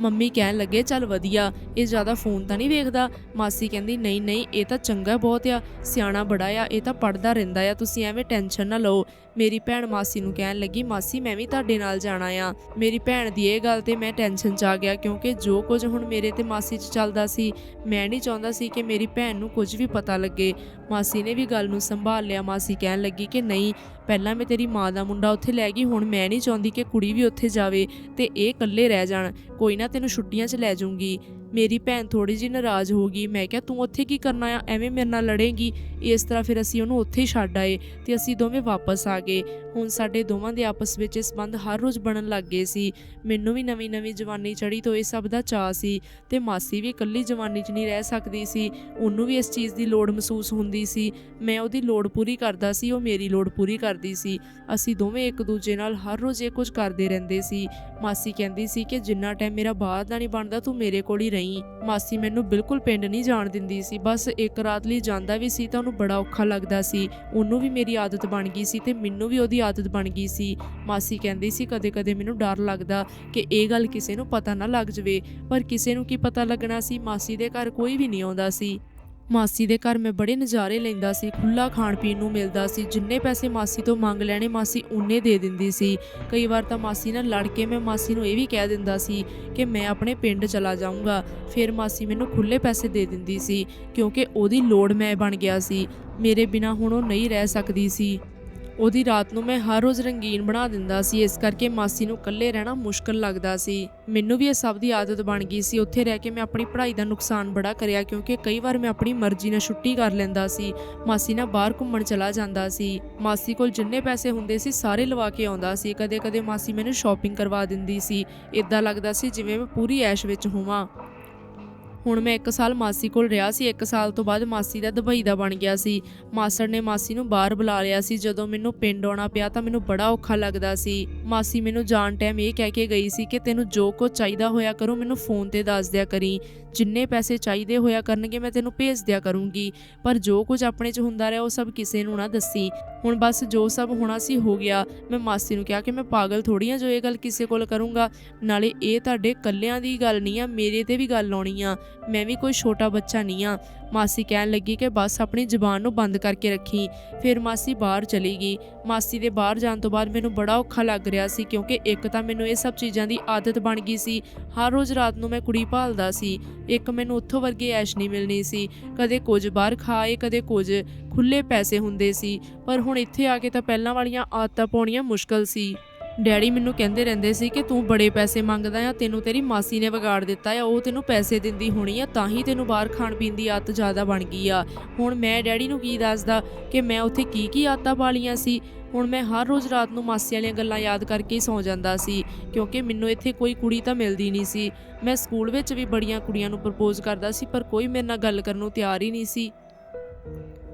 ਮੰਮੀ ਕਹਿਣ ਲੱਗੇ, ਚੱਲ ਵਧੀਆ, ਇਹ ਜ਼ਿਆਦਾ ਫੋਨ ਤਾਂ ਨਹੀਂ ਵੇਖਦਾ। ਮਾਸੀ ਕਹਿੰਦੀ, ਨਹੀਂ ਨਹੀਂ, ਇਹ ਤਾਂ ਚੰਗਾ ਬਹੁਤ ਆ, ਸਿਆਣਾ ਬੜਾ ਆ, ਇਹ ਤਾਂ ਪੜਦਾ ਰਹਿੰਦਾ ਆ, ਤੁਸੀਂ ਐਵੇਂ ਟੈਨਸ਼ਨ ਨਾ ਲਓ। ਮੇਰੀ ਭੈਣ ਮਾਸੀ ਨੂੰ ਕਹਿਣ ਲੱਗੀ, ਮਾਸੀ, ਮੈਂ ਵੀ ਤੁਹਾਡੇ ਨਾਲ ਜਾਣਾ ਆ। ਮੇਰੀ ਭੈਣ ਦੀ ਇਹ ਗੱਲ ਤੇ ਮੈਂ ਟੈਨਸ਼ਨ 'ਚ ਆ ਗਿਆ, ਕਿਉਂਕਿ ਜੋ ਕੁਝ ਹੁਣ ਮੇਰੇ ਤੇ ਮਾਸੀ 'ਚ ਚੱਲਦਾ ਸੀ, ਮੈਂ ਨਹੀਂ ਚਾਹੁੰਦਾ ਸੀ ਕਿ ਮੇਰੀ ਭੈਣ ਨੂੰ ਕੁਝ ਵੀ ਪਤਾ ਲੱਗੇ। ਮਾਸੀ ਨੇ ਵੀ ਗੱਲ ਨੂੰ ਸੰਭਾਲ ਲਿਆ। ਮਾਸੀ ਕਹਿਣ ਲੱਗੀ ਕਿ ਨਹੀਂ ਪਹਿਲਾਂ ਮੈਂ ਤੇਰੀ ਮਾਂ ਦਾ ਮੁੰਡਾ ਉੱਥੇ ਲੈ ਗਈ, ਹੁਣ ਮੈਂ ਨਹੀਂ ਚਾਹੁੰਦੀ ਕਿ ਕੁੜੀ ਵੀ ਉੱਥੇ ਜਾਵੇ ਤੇ ਇਹ ਇਕੱਲੇ ਰਹਿ ਜਾਣ, ਕੋਈ ਨਾ ਤੈਨੂੰ ਛੁੱਟੀਆਂ 'ਚ ਲੈ ਜਾਊਂਗੀ। ਮੇਰੀ ਭੈਣ ਥੋੜੀ ਜਿਹੀ ਨਾਰਾਜ਼ ਹੋ ਗਈ। ਮੈਂ ਕਿਹਾ, ਤੂੰ ਉੱਥੇ ਕੀ ਕਰਨਾ ਆ? ਐਵੇਂ ਮੇਰੇ ਨਾਲ ਲੜੇਗੀ। ਇਸ ਤਰ੍ਹਾਂ ਫਿਰ ਅਸੀਂ ਉਹਨੂੰ ਉੱਥੇ ਹੀ ਛੱਡ ਆਏ ਤੇ ਅਸੀਂ ਦੋਵੇਂ ਵਾਪਸ ਆ ਗਏ। ਹੁਣ ਸਾਡੇ ਦੋਵਾਂ ਦੇ ਆਪਸ ਵਿੱਚ ਇਹ ਸੰਬੰਧ ਹਰ ਰੋਜ਼ ਬਣਨ ਲੱਗ ਗਏ ਸੀ। ਮੈਨੂੰ ਵੀ ਨਵੀਂ ਨਵੀਂ ਜਵਾਨੀ ਚੜੀ ਤੋਂ ਇਹ ਸਭ ਦਾ ਚਾਅ ਸੀ ਤੇ ਮਾਸੀ ਵੀ ਇਕੱਲੀ ਜਵਾਨੀ 'ਚ ਨਹੀਂ ਰਹਿ ਸਕਦੀ ਸੀ। ਉਹਨੂੰ ਵੀ ਇਸ ਚੀਜ਼ ਦੀ ਲੋੜ ਮਹਿਸੂਸ ਹੁੰਦੀ ਸੀ। ਮੈਂ ਉਹਦੀ ਲੋੜ ਪੂਰੀ ਕਰਦਾ ਸੀ, ਉਹ ਮੇਰੀ ਲੋੜ ਪੂਰੀ ਕਰਦੀ ਸੀ। ਅਸੀਂ ਦੋਵੇਂ ਇੱਕ ਦੂਜੇ ਨਾਲ ਹਰ ਰੋਜ਼ ਇਹ ਕੁਝ ਕਰਦੇ ਰਹਿੰਦੇ ਸੀ। ਮਾਸੀ ਕਹਿੰਦੀ ਸੀ ਕਿ ਜਿੰਨਾ ਟਾਈਮ ਮੇਰਾ ਬਾਹਰ ਦਾ ਨਹੀਂ ਬਣਦਾ, ਤੂੰ ਮੇਰੇ ਕੋਲ ਹੀ ਰਹੀਂ ਮਾਸੀ ਮੈਨੂੰ ਬਿਲਕੁਲ ਪਿੰਡ ਨਹੀਂ ਜਾਣ ਦਿੰਦੀ ਸੀ, ਬਸ ਇੱਕ ਰਾਤ ਲਈ ਜਾਂਦਾ ਵੀ ਸੀ ਤਾਂ ਉਹਨੂੰ ਬੜਾ ਔਖਾ ਲੱਗਦਾ ਸੀ। ਉਹਨੂੰ ਵੀ ਮੇਰੀ ਆਦਤ ਬਣ ਗਈ ਸੀ ਤੇ ਮੈਨੂੰ ਵੀ ਉਹਦੀ ਆਦਤ ਬਣ ਗਈ ਸੀ। ਮਾਸੀ ਕਹਿੰਦੀ ਸੀ, ਕਦੇ-ਕਦੇ ਮੈਨੂੰ ਡਰ ਲੱਗਦਾ ਕਿ ਇਹ ਗੱਲ ਕਿਸੇ ਨੂੰ ਪਤਾ ਨਾ ਲੱਗ ਜਵੇ, ਪਰ ਕਿਸੇ ਨੂੰ ਕੀ ਪਤਾ ਲੱਗਣਾ ਸੀ, ਮਾਸੀ ਦੇ ਘਰ ਕੋਈ ਵੀ ਨਹੀਂ ਆਉਂਦਾ ਸੀ। ਮਾਸੀ ਦੇ ਘਰ ਮੈਂ ਬੜੇ ਨਜ਼ਾਰੇ ਲੈਂਦਾ ਸੀ ਖੁੱਲਾ ਖਾਣ ਪੀਣ ਨੂੰ ਮਿਲਦਾ ਸੀ, ਜਿੰਨੇ ਪੈਸੇ ਮਾਸੀ ਤੋਂ ਮੰਗ ਲੈਣੇ ਮਾਸੀ ਉਹਨੇ ਦੇ ਦਿੰਦੀ ਸੀ। ਕਈ ਵਾਰ ਤਾਂ ਮਾਸੀ ਨਾਲ ਲੜ ਕੇ ਮੈਂ ਮਾਸੀ ਨੂੰ ਇਹ ਵੀ ਕਹਿ ਦਿੰਦਾ ਸੀ ਕਿ ਮੈਂ ਆਪਣੇ ਪਿੰਡ ਚਲਾ ਜਾਊਂਗਾ। ਫਿਰ ਮਾਸੀ ਮੈਨੂੰ ਖੁੱਲੇ ਪੈਸੇ ਦੇ ਦਿੰਦੀ ਸੀ ਕਿਉਂਕਿ ਉਹਦੀ ਲੋੜ ਮੈਂ ਬਣ ਗਿਆ ਸੀ। ਮੇਰੇ ਬਿਨਾ ਹੁਣ ਉਹ ਨਹੀਂ ਰਹਿ ਸਕਦੀ ਸੀ। ਉਹਦੀ ਰਾਤ ਨੂੰ ਮੈਂ ਹਰ ਰੋਜ਼ ਰੰਗੀਨ ਬਣਾ ਦਿੰਦਾ ਸੀ, ਇਸ ਕਰਕੇ ਮਾਸੀ ਨੂੰ ਇਕੱਲੇ ਰਹਿਣਾ ਮੁਸ਼ਕਲ ਲੱਗਦਾ ਸੀ। ਮੈਨੂੰ ਵੀ ਇਹ ਸਭ ਦੀ ਆਦਤ ਬਣ ਗਈ ਸੀ। ਉੱਥੇ ਰਹਿ ਕੇ ਮੈਂ ਆਪਣੀ ਪੜ੍ਹਾਈ ਦਾ ਨੁਕਸਾਨ ਬੜਾ ਕਰਿਆ, ਕਿਉਂਕਿ ਕਈ ਵਾਰ ਮੈਂ ਆਪਣੀ ਮਰਜ਼ੀ ਨਾਲ ਛੁੱਟੀ ਕਰ ਲੈਂਦਾ ਸੀ। ਮਾਸੀ ਨਾਲ ਬਾਹਰ ਘੁੰਮਣ ਚਲਾ ਜਾਂਦਾ ਸੀ। ਮਾਸੀ ਕੋਲ ਜਿੰਨੇ ਪੈਸੇ ਹੁੰਦੇ ਸੀ, ਸਾਰੇ ਲਵਾ ਕੇ ਆਉਂਦਾ ਸੀ। ਕਦੇ-ਕਦੇ ਮਾਸੀ ਮੈਨੂੰ ਸ਼ਾਪਿੰਗ ਕਰਵਾ ਦਿੰਦੀ ਸੀ। ਇਦਾਂ ਲੱਗਦਾ ਸੀ ਜਿਵੇਂ ਮੈਂ ਪੂਰੀ ਐਸ਼ ਵਿੱਚ ਹੋਵਾਂ। ਹੁਣ ਮੈਂ 1 ਸਾਲ ਮਾਸੀ ਕੋਲ ਰਿਹਾ ਸੀ 1 ਸਾਲ ਤੋਂ ਬਾਅਦ ਮਾਸੀ ਦਾ ਦੁਬਈ ਦਾ ਬਣ ਗਿਆ ਸੀ। ਮਾਸੜ ਨੇ ਮਾਸੀ ਨੂੰ ਬਾਹਰ ਬੁਲਾ ਲਿਆ ਸੀ। ਜਦੋਂ ਮੈਨੂੰ ਪਿੰਡ ਆਉਣਾ ਪਿਆ ਤਾਂ ਮੈਨੂੰ ਬੜਾ ਔਖਾ ਲੱਗਦਾ ਸੀ। ਮਾਸੀ ਮੈਨੂੰ ਜਾਣ ਟਾਈਮ ਇਹ ਕਹਿ ਕੇ ਗਈ ਸੀ ਕਿ ਤੈਨੂੰ ਜੋ ਕੁਝ ਚਾਹੀਦਾ ਹੋਇਆ ਕਰੋ, ਮੈਨੂੰ ਫੋਨ ਤੇ ਦੱਸ ਦਿਆ ਕਰੀ। ਜਿੰਨੇ ਪੈਸੇ ਚਾਹੀਦੇ ਹੋਇਆ ਕਰਨਗੇ, ਮੈਂ ਤੈਨੂੰ ਭੇਜ ਦਿਆ ਕਰੂੰਗੀ। ਪਰ ਜੋ ਕੁਝ ਆਪਣੇ 'ਚ ਹੁੰਦਾ ਰਿਹਾ, ਉਹ ਸਭ ਕਿਸੇ ਨੂੰ ਨਾ ਦੱਸੀ। ਹੁਣ ਬਸ ਜੋ ਸਭ ਹੋਣਾ ਸੀ, ਹੋ ਗਿਆ। ਮੈਂ ਮਾਸੀ ਨੂੰ ਕਿਹਾ ਕਿ ਮੈਂ ਪਾਗਲ ਥੋੜੀ ਆ ਜੋ ਇਹ ਗੱਲ ਕਿਸੇ ਕੋਲ ਕਰੂੰਗਾ। ਨਾਲੇ ਇਹ ਤੁਹਾਡੇ ਕੱਲਿਆਂ ਦੀ ਗੱਲ ਨਹੀਂ ਆ, ਮੇਰੇ ਤੇ ਵੀ ਗੱਲ ਆਉਣੀ ਆ। ਮੈਂ ਵੀ ਕੋਈ ਛੋਟਾ ਬੱਚਾ ਨਹੀਂ ਆ ਮਾਸੀ ਕਹਿਣ ਲੱਗੀ ਕਿ ਬਸ ਆਪਣੀ ਜ਼ੁਬਾਨ ਨੂੰ ਬੰਦ ਕਰਕੇ ਰੱਖੀ। ਫਿਰ ਮਾਸੀ ਬਾਹਰ ਚਲੀ ਗਈ। ਮਾਸੀ ਦੇ ਬਾਹਰ ਜਾਣ ਤੋਂ ਬਾਅਦ ਮੈਨੂੰ ਬੜਾ ਔਖਾ ਲੱਗ ਰਿਹਾ ਸੀ ਕਿਉਂਕਿ ਇੱਕ ਤਾਂ ਮੈਨੂੰ ਇਹ ਸਭ ਚੀਜ਼ਾਂ ਦੀ ਆਦਤ ਬਣ ਗਈ ਸੀ। ਹਰ ਰੋਜ਼ ਰਾਤ ਨੂੰ ਮੈਂ ਕੁੜੀ ਭਾਲਦਾ ਸੀ। ਇੱਕ ਮੈਨੂੰ ਉੱਥੋਂ ਵਰਗੀ ਐਸ਼ ਨਹੀਂ ਮਿਲਣੀ ਸੀ। ਕਦੇ ਕੁਝ ਬਾਹਰ ਖਾਏ ਕਦੇ ਕੁਝ ਖੁੱਲੇ ਪੈਸੇ ਹੁੰਦੇ ਸੀ। ਪਰ ਹੁਣ ਇੱਥੇ ਆ ਕੇ ਤਾਂ ਪਹਿਲਾਂ ਵਾਲੀਆਂ ਆਦਤਾਂ ਪਾਉਣੀਆਂ ਮੁਸ਼ਕਲ ਸੀ। ਡੈਡੀ ਮੈਨੂੰ ਕਹਿੰਦੇ ਰਹਿੰਦੇ ਸੀ ਕਿ ਤੂੰ ਬੜੇ ਪੈਸੇ ਮੰਗਦਾ ਆ, ਤੈਨੂੰ ਤੇਰੀ ਮਾਸੀ ਨੇ ਵਿਗਾੜ ਦਿੱਤਾ ਆ, ਉਹ ਤੈਨੂੰ ਪੈਸੇ ਦਿੰਦੀ ਹੋਣੀ ਆ, ਤਾਂ ਹੀ ਤੈਨੂੰ ਬਾਹਰ ਖਾਣ ਪੀਣ ਦੀ ਆਦਤ ਜ਼ਿਆਦਾ ਬਣ ਗਈ ਆ। ਹੁਣ ਮੈਂ ਡੈਡੀ ਨੂੰ ਕੀ ਦੱਸਦਾ ਕਿ ਮੈਂ ਉੱਥੇ ਕੀ ਕੀ ਆਦਤਾਂ ਪਾਲੀਆਂ ਸੀ? ਹੁਣ ਮੈਂ ਹਰ ਰੋਜ਼ ਰਾਤ ਨੂੰ ਮਾਸੀ ਵਾਲੀਆਂ ਗੱਲਾਂ ਯਾਦ ਕਰਕੇ ਹੀ ਸੌਂ ਜਾਂਦਾ ਸੀ, ਕਿਉਂਕਿ ਮੈਨੂੰ ਇੱਥੇ ਕੋਈ ਕੁੜੀ ਤਾਂ ਮਿਲਦੀ ਨਹੀਂ ਸੀ। ਮੈਂ ਸਕੂਲ ਵਿੱਚ ਵੀ ਬੜੀਆਂ ਕੁੜੀਆਂ ਨੂੰ ਪ੍ਰਪੋਜ਼ ਕਰਦਾ ਸੀ, ਪਰ ਕੋਈ ਮੇਰੇ ਨਾਲ ਗੱਲ ਕਰਨ ਨੂੰ ਤਿਆਰ ਹੀ ਨਹੀਂ ਸੀ।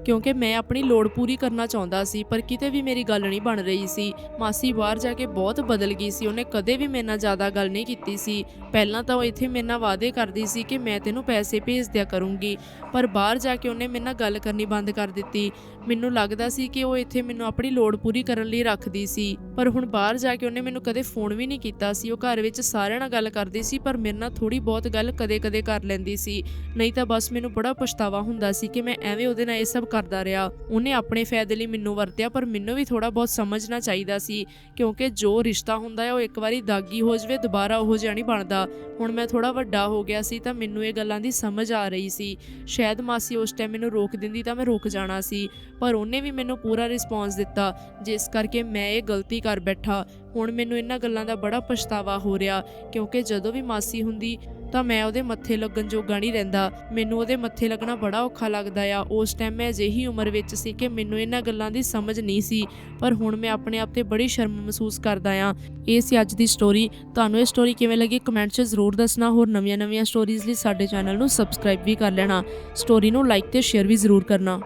ਕਿਉਂਕਿ ਮੈਂ ਆਪਣੀ ਲੋੜ ਪੂਰੀ ਕਰਨਾ ਚਾਹੁੰਦਾ ਸੀ, ਪਰ ਕਿਤੇ ਵੀ ਮੇਰੀ ਗੱਲ ਨਹੀਂ ਬਣ ਰਹੀ ਸੀ। ਮਾਸੀ ਬਾਹਰ ਜਾ ਕੇ ਬਹੁਤ ਬਦਲ ਗਈ ਸੀ, ਉਹਨੇ ਕਦੇ ਵੀ ਮੇਰੇ ਨਾਲ ਜ਼ਿਆਦਾ ਗੱਲ ਨਹੀਂ ਕੀਤੀ ਸੀ। ਪਹਿਲਾਂ ਤਾਂ ਉਹ ਇੱਥੇ ਮੇਰੇ ਨਾਲ ਵਾਅਦੇ ਕਰਦੀ ਸੀ ਕਿ ਮੈਂ ਤੈਨੂੰ ਪੈਸੇ ਭੇਜ ਦਿਆ ਕਰੂੰਗੀ, ਪਰ ਬਾਹਰ ਜਾ ਕੇ ਉਹਨੇ ਮੇਰੇ ਨਾਲ ਗੱਲ ਕਰਨੀ ਬੰਦ ਕਰ ਦਿੱਤੀ। ਮੈਨੂੰ ਲੱਗਦਾ ਸੀ ਕਿ ਉਹ ਇੱਥੇ ਮੈਨੂੰ ਆਪਣੀ ਲੋੜ ਪੂਰੀ ਕਰਨ ਲਈ ਰੱਖਦੀ ਸੀ, ਪਰ ਹੁਣ ਬਾਹਰ ਜਾ ਕੇ ਉਹਨੇ ਮੈਨੂੰ ਕਦੇ ਫੋਨ ਵੀ ਨਹੀਂ ਕੀਤਾ ਸੀ। ਉਹ ਘਰ ਵਿੱਚ ਸਾਰਿਆਂ ਨਾਲ ਗੱਲ ਕਰਦੀ ਸੀ, ਪਰ ਮੇਰੇ ਨਾਲ ਥੋੜੀ ਬਹੁਤ ਗੱਲ ਕਦੇ-ਕਦੇ ਕਰ ਲੈਂਦੀ ਸੀ। ਨਹੀਂ ਤਾਂ ਬਸ ਮੈਨੂੰ ਬੜਾ ਪਛਤਾਵਾ ਹੁੰਦਾ ਸੀ ਕਿ ਮੈਂ ਐਵੇਂ ਉਹਦੇ ਨਾਲ ਇਹ ਸਭ ਕਰਦਾ ਰਿਹਾ। ਉਹਨੇ ਆਪਣੇ ਫਾਇਦੇ ਲਈ ਮੈਨੂੰ ਵਰਤਿਆ, ਪਰ ਮੈਨੂੰ ਵੀ ਥੋੜਾ ਬਹੁਤ ਸਮਝਣਾ ਚਾਹੀਦਾ ਸੀ, ਕਿਉਂਕਿ ਜੋ ਰਿਸ਼ਤਾ ਹੁੰਦਾ ਹੈ, ਉਹ ਇੱਕ ਵਾਰੀ ਦਾਗੀ ਹੋ ਜਵੇ, ਦੁਬਾਰਾ ਉਹ ਜਿਹਾ ਨਹੀਂ ਬਣਦਾ। ਹੁਣ ਮੈਂ ਥੋੜਾ ਵੱਡਾ ਹੋ ਗਿਆ ਸੀ, ਤਾਂ ਮੈਨੂੰ ਇਹ ਗੱਲਾਂ ਦੀ ਸਮਝ ਆ ਰਹੀ ਸੀ। ਸ਼ਾਇਦ ਮਾਸੀ ਉਸ ਟਾਈਮ ਮੈਨੂੰ ਰੋਕ ਦਿੰਦੀ ਤਾਂ ਮੈਂ ਰੁਕ ਜਾਣਾ ਸੀ, ਪਰ ਉਹਨੇ ਵੀ ਮੈਨੂੰ ਪੂਰਾ ਰਿਸਪੌਂਸ ਦਿੱਤਾ, ਜਿਸ ਕਰਕੇ ਮੈਂ ਇਹ ਗਲਤੀ ਕਰ ਬੈਠਾ। ਹੁਣ ਮੈਨੂੰ ਇਹਨਾਂ ਗੱਲਾਂ ਦਾ ਬੜਾ ਪਛਤਾਵਾ ਹੋ ਰਿਹਾ, ਕਿਉਂਕਿ ਜਦੋਂ ਵੀ ਮਾਸੀ ਹੁੰਦੀ ਤਾਂ ਮੈਂ ਉਹਦੇ ਮੱਥੇ ਲੱਗਣ ਜੋਗਾ ਨਹੀਂ ਰਹਿੰਦਾ। ਮੈਨੂੰ ਉਹਦੇ ਮੱਥੇ ਲੱਗਣਾ ਬੜਾ ਔਖਾ ਲੱਗਦਾ ਆ। ਉਸ ਟਾਈਮ ਮੈਂ ਅਜਿਹੀ ਉਮਰ ਵਿੱਚ ਸੀ ਕਿ ਮੈਨੂੰ ਇਹਨਾਂ ਗੱਲਾਂ ਦੀ ਸਮਝ ਨਹੀਂ ਸੀ, ਪਰ ਹੁਣ ਮੈਂ ਆਪਣੇ ਆਪ ਤੇ ਬੜੀ ਸ਼ਰਮ ਮਹਿਸੂਸ ਕਰਦਾ ਆ। ਇਹ ਸੀ ਅੱਜ ਦੀ ਸਟੋਰੀ ਤੁਹਾਨੂੰ ਇਹ ਸਟੋਰੀ ਕਿਵੇਂ ਲੱਗੀ ਕਮੈਂਟ 'ਚ ਜ਼ਰੂਰ ਦੱਸਣਾ। ਹੋਰ ਨਵੀਆਂ-ਨਵੀਆਂ ਸਟੋਰੀਜ਼ ਲਈ ਸਾਡੇ ਚੈਨਲ ਨੂੰ ਸਬਸਕ੍ਰਾਈਬ ਵੀ ਕਰ ਲੈਣਾ। ਸਟੋਰੀ ਨੂੰ ਲਾਈਕ ਤੇ ਸ਼ੇਅਰ ਵੀ ਜ਼ਰੂਰ ਕਰਨਾ।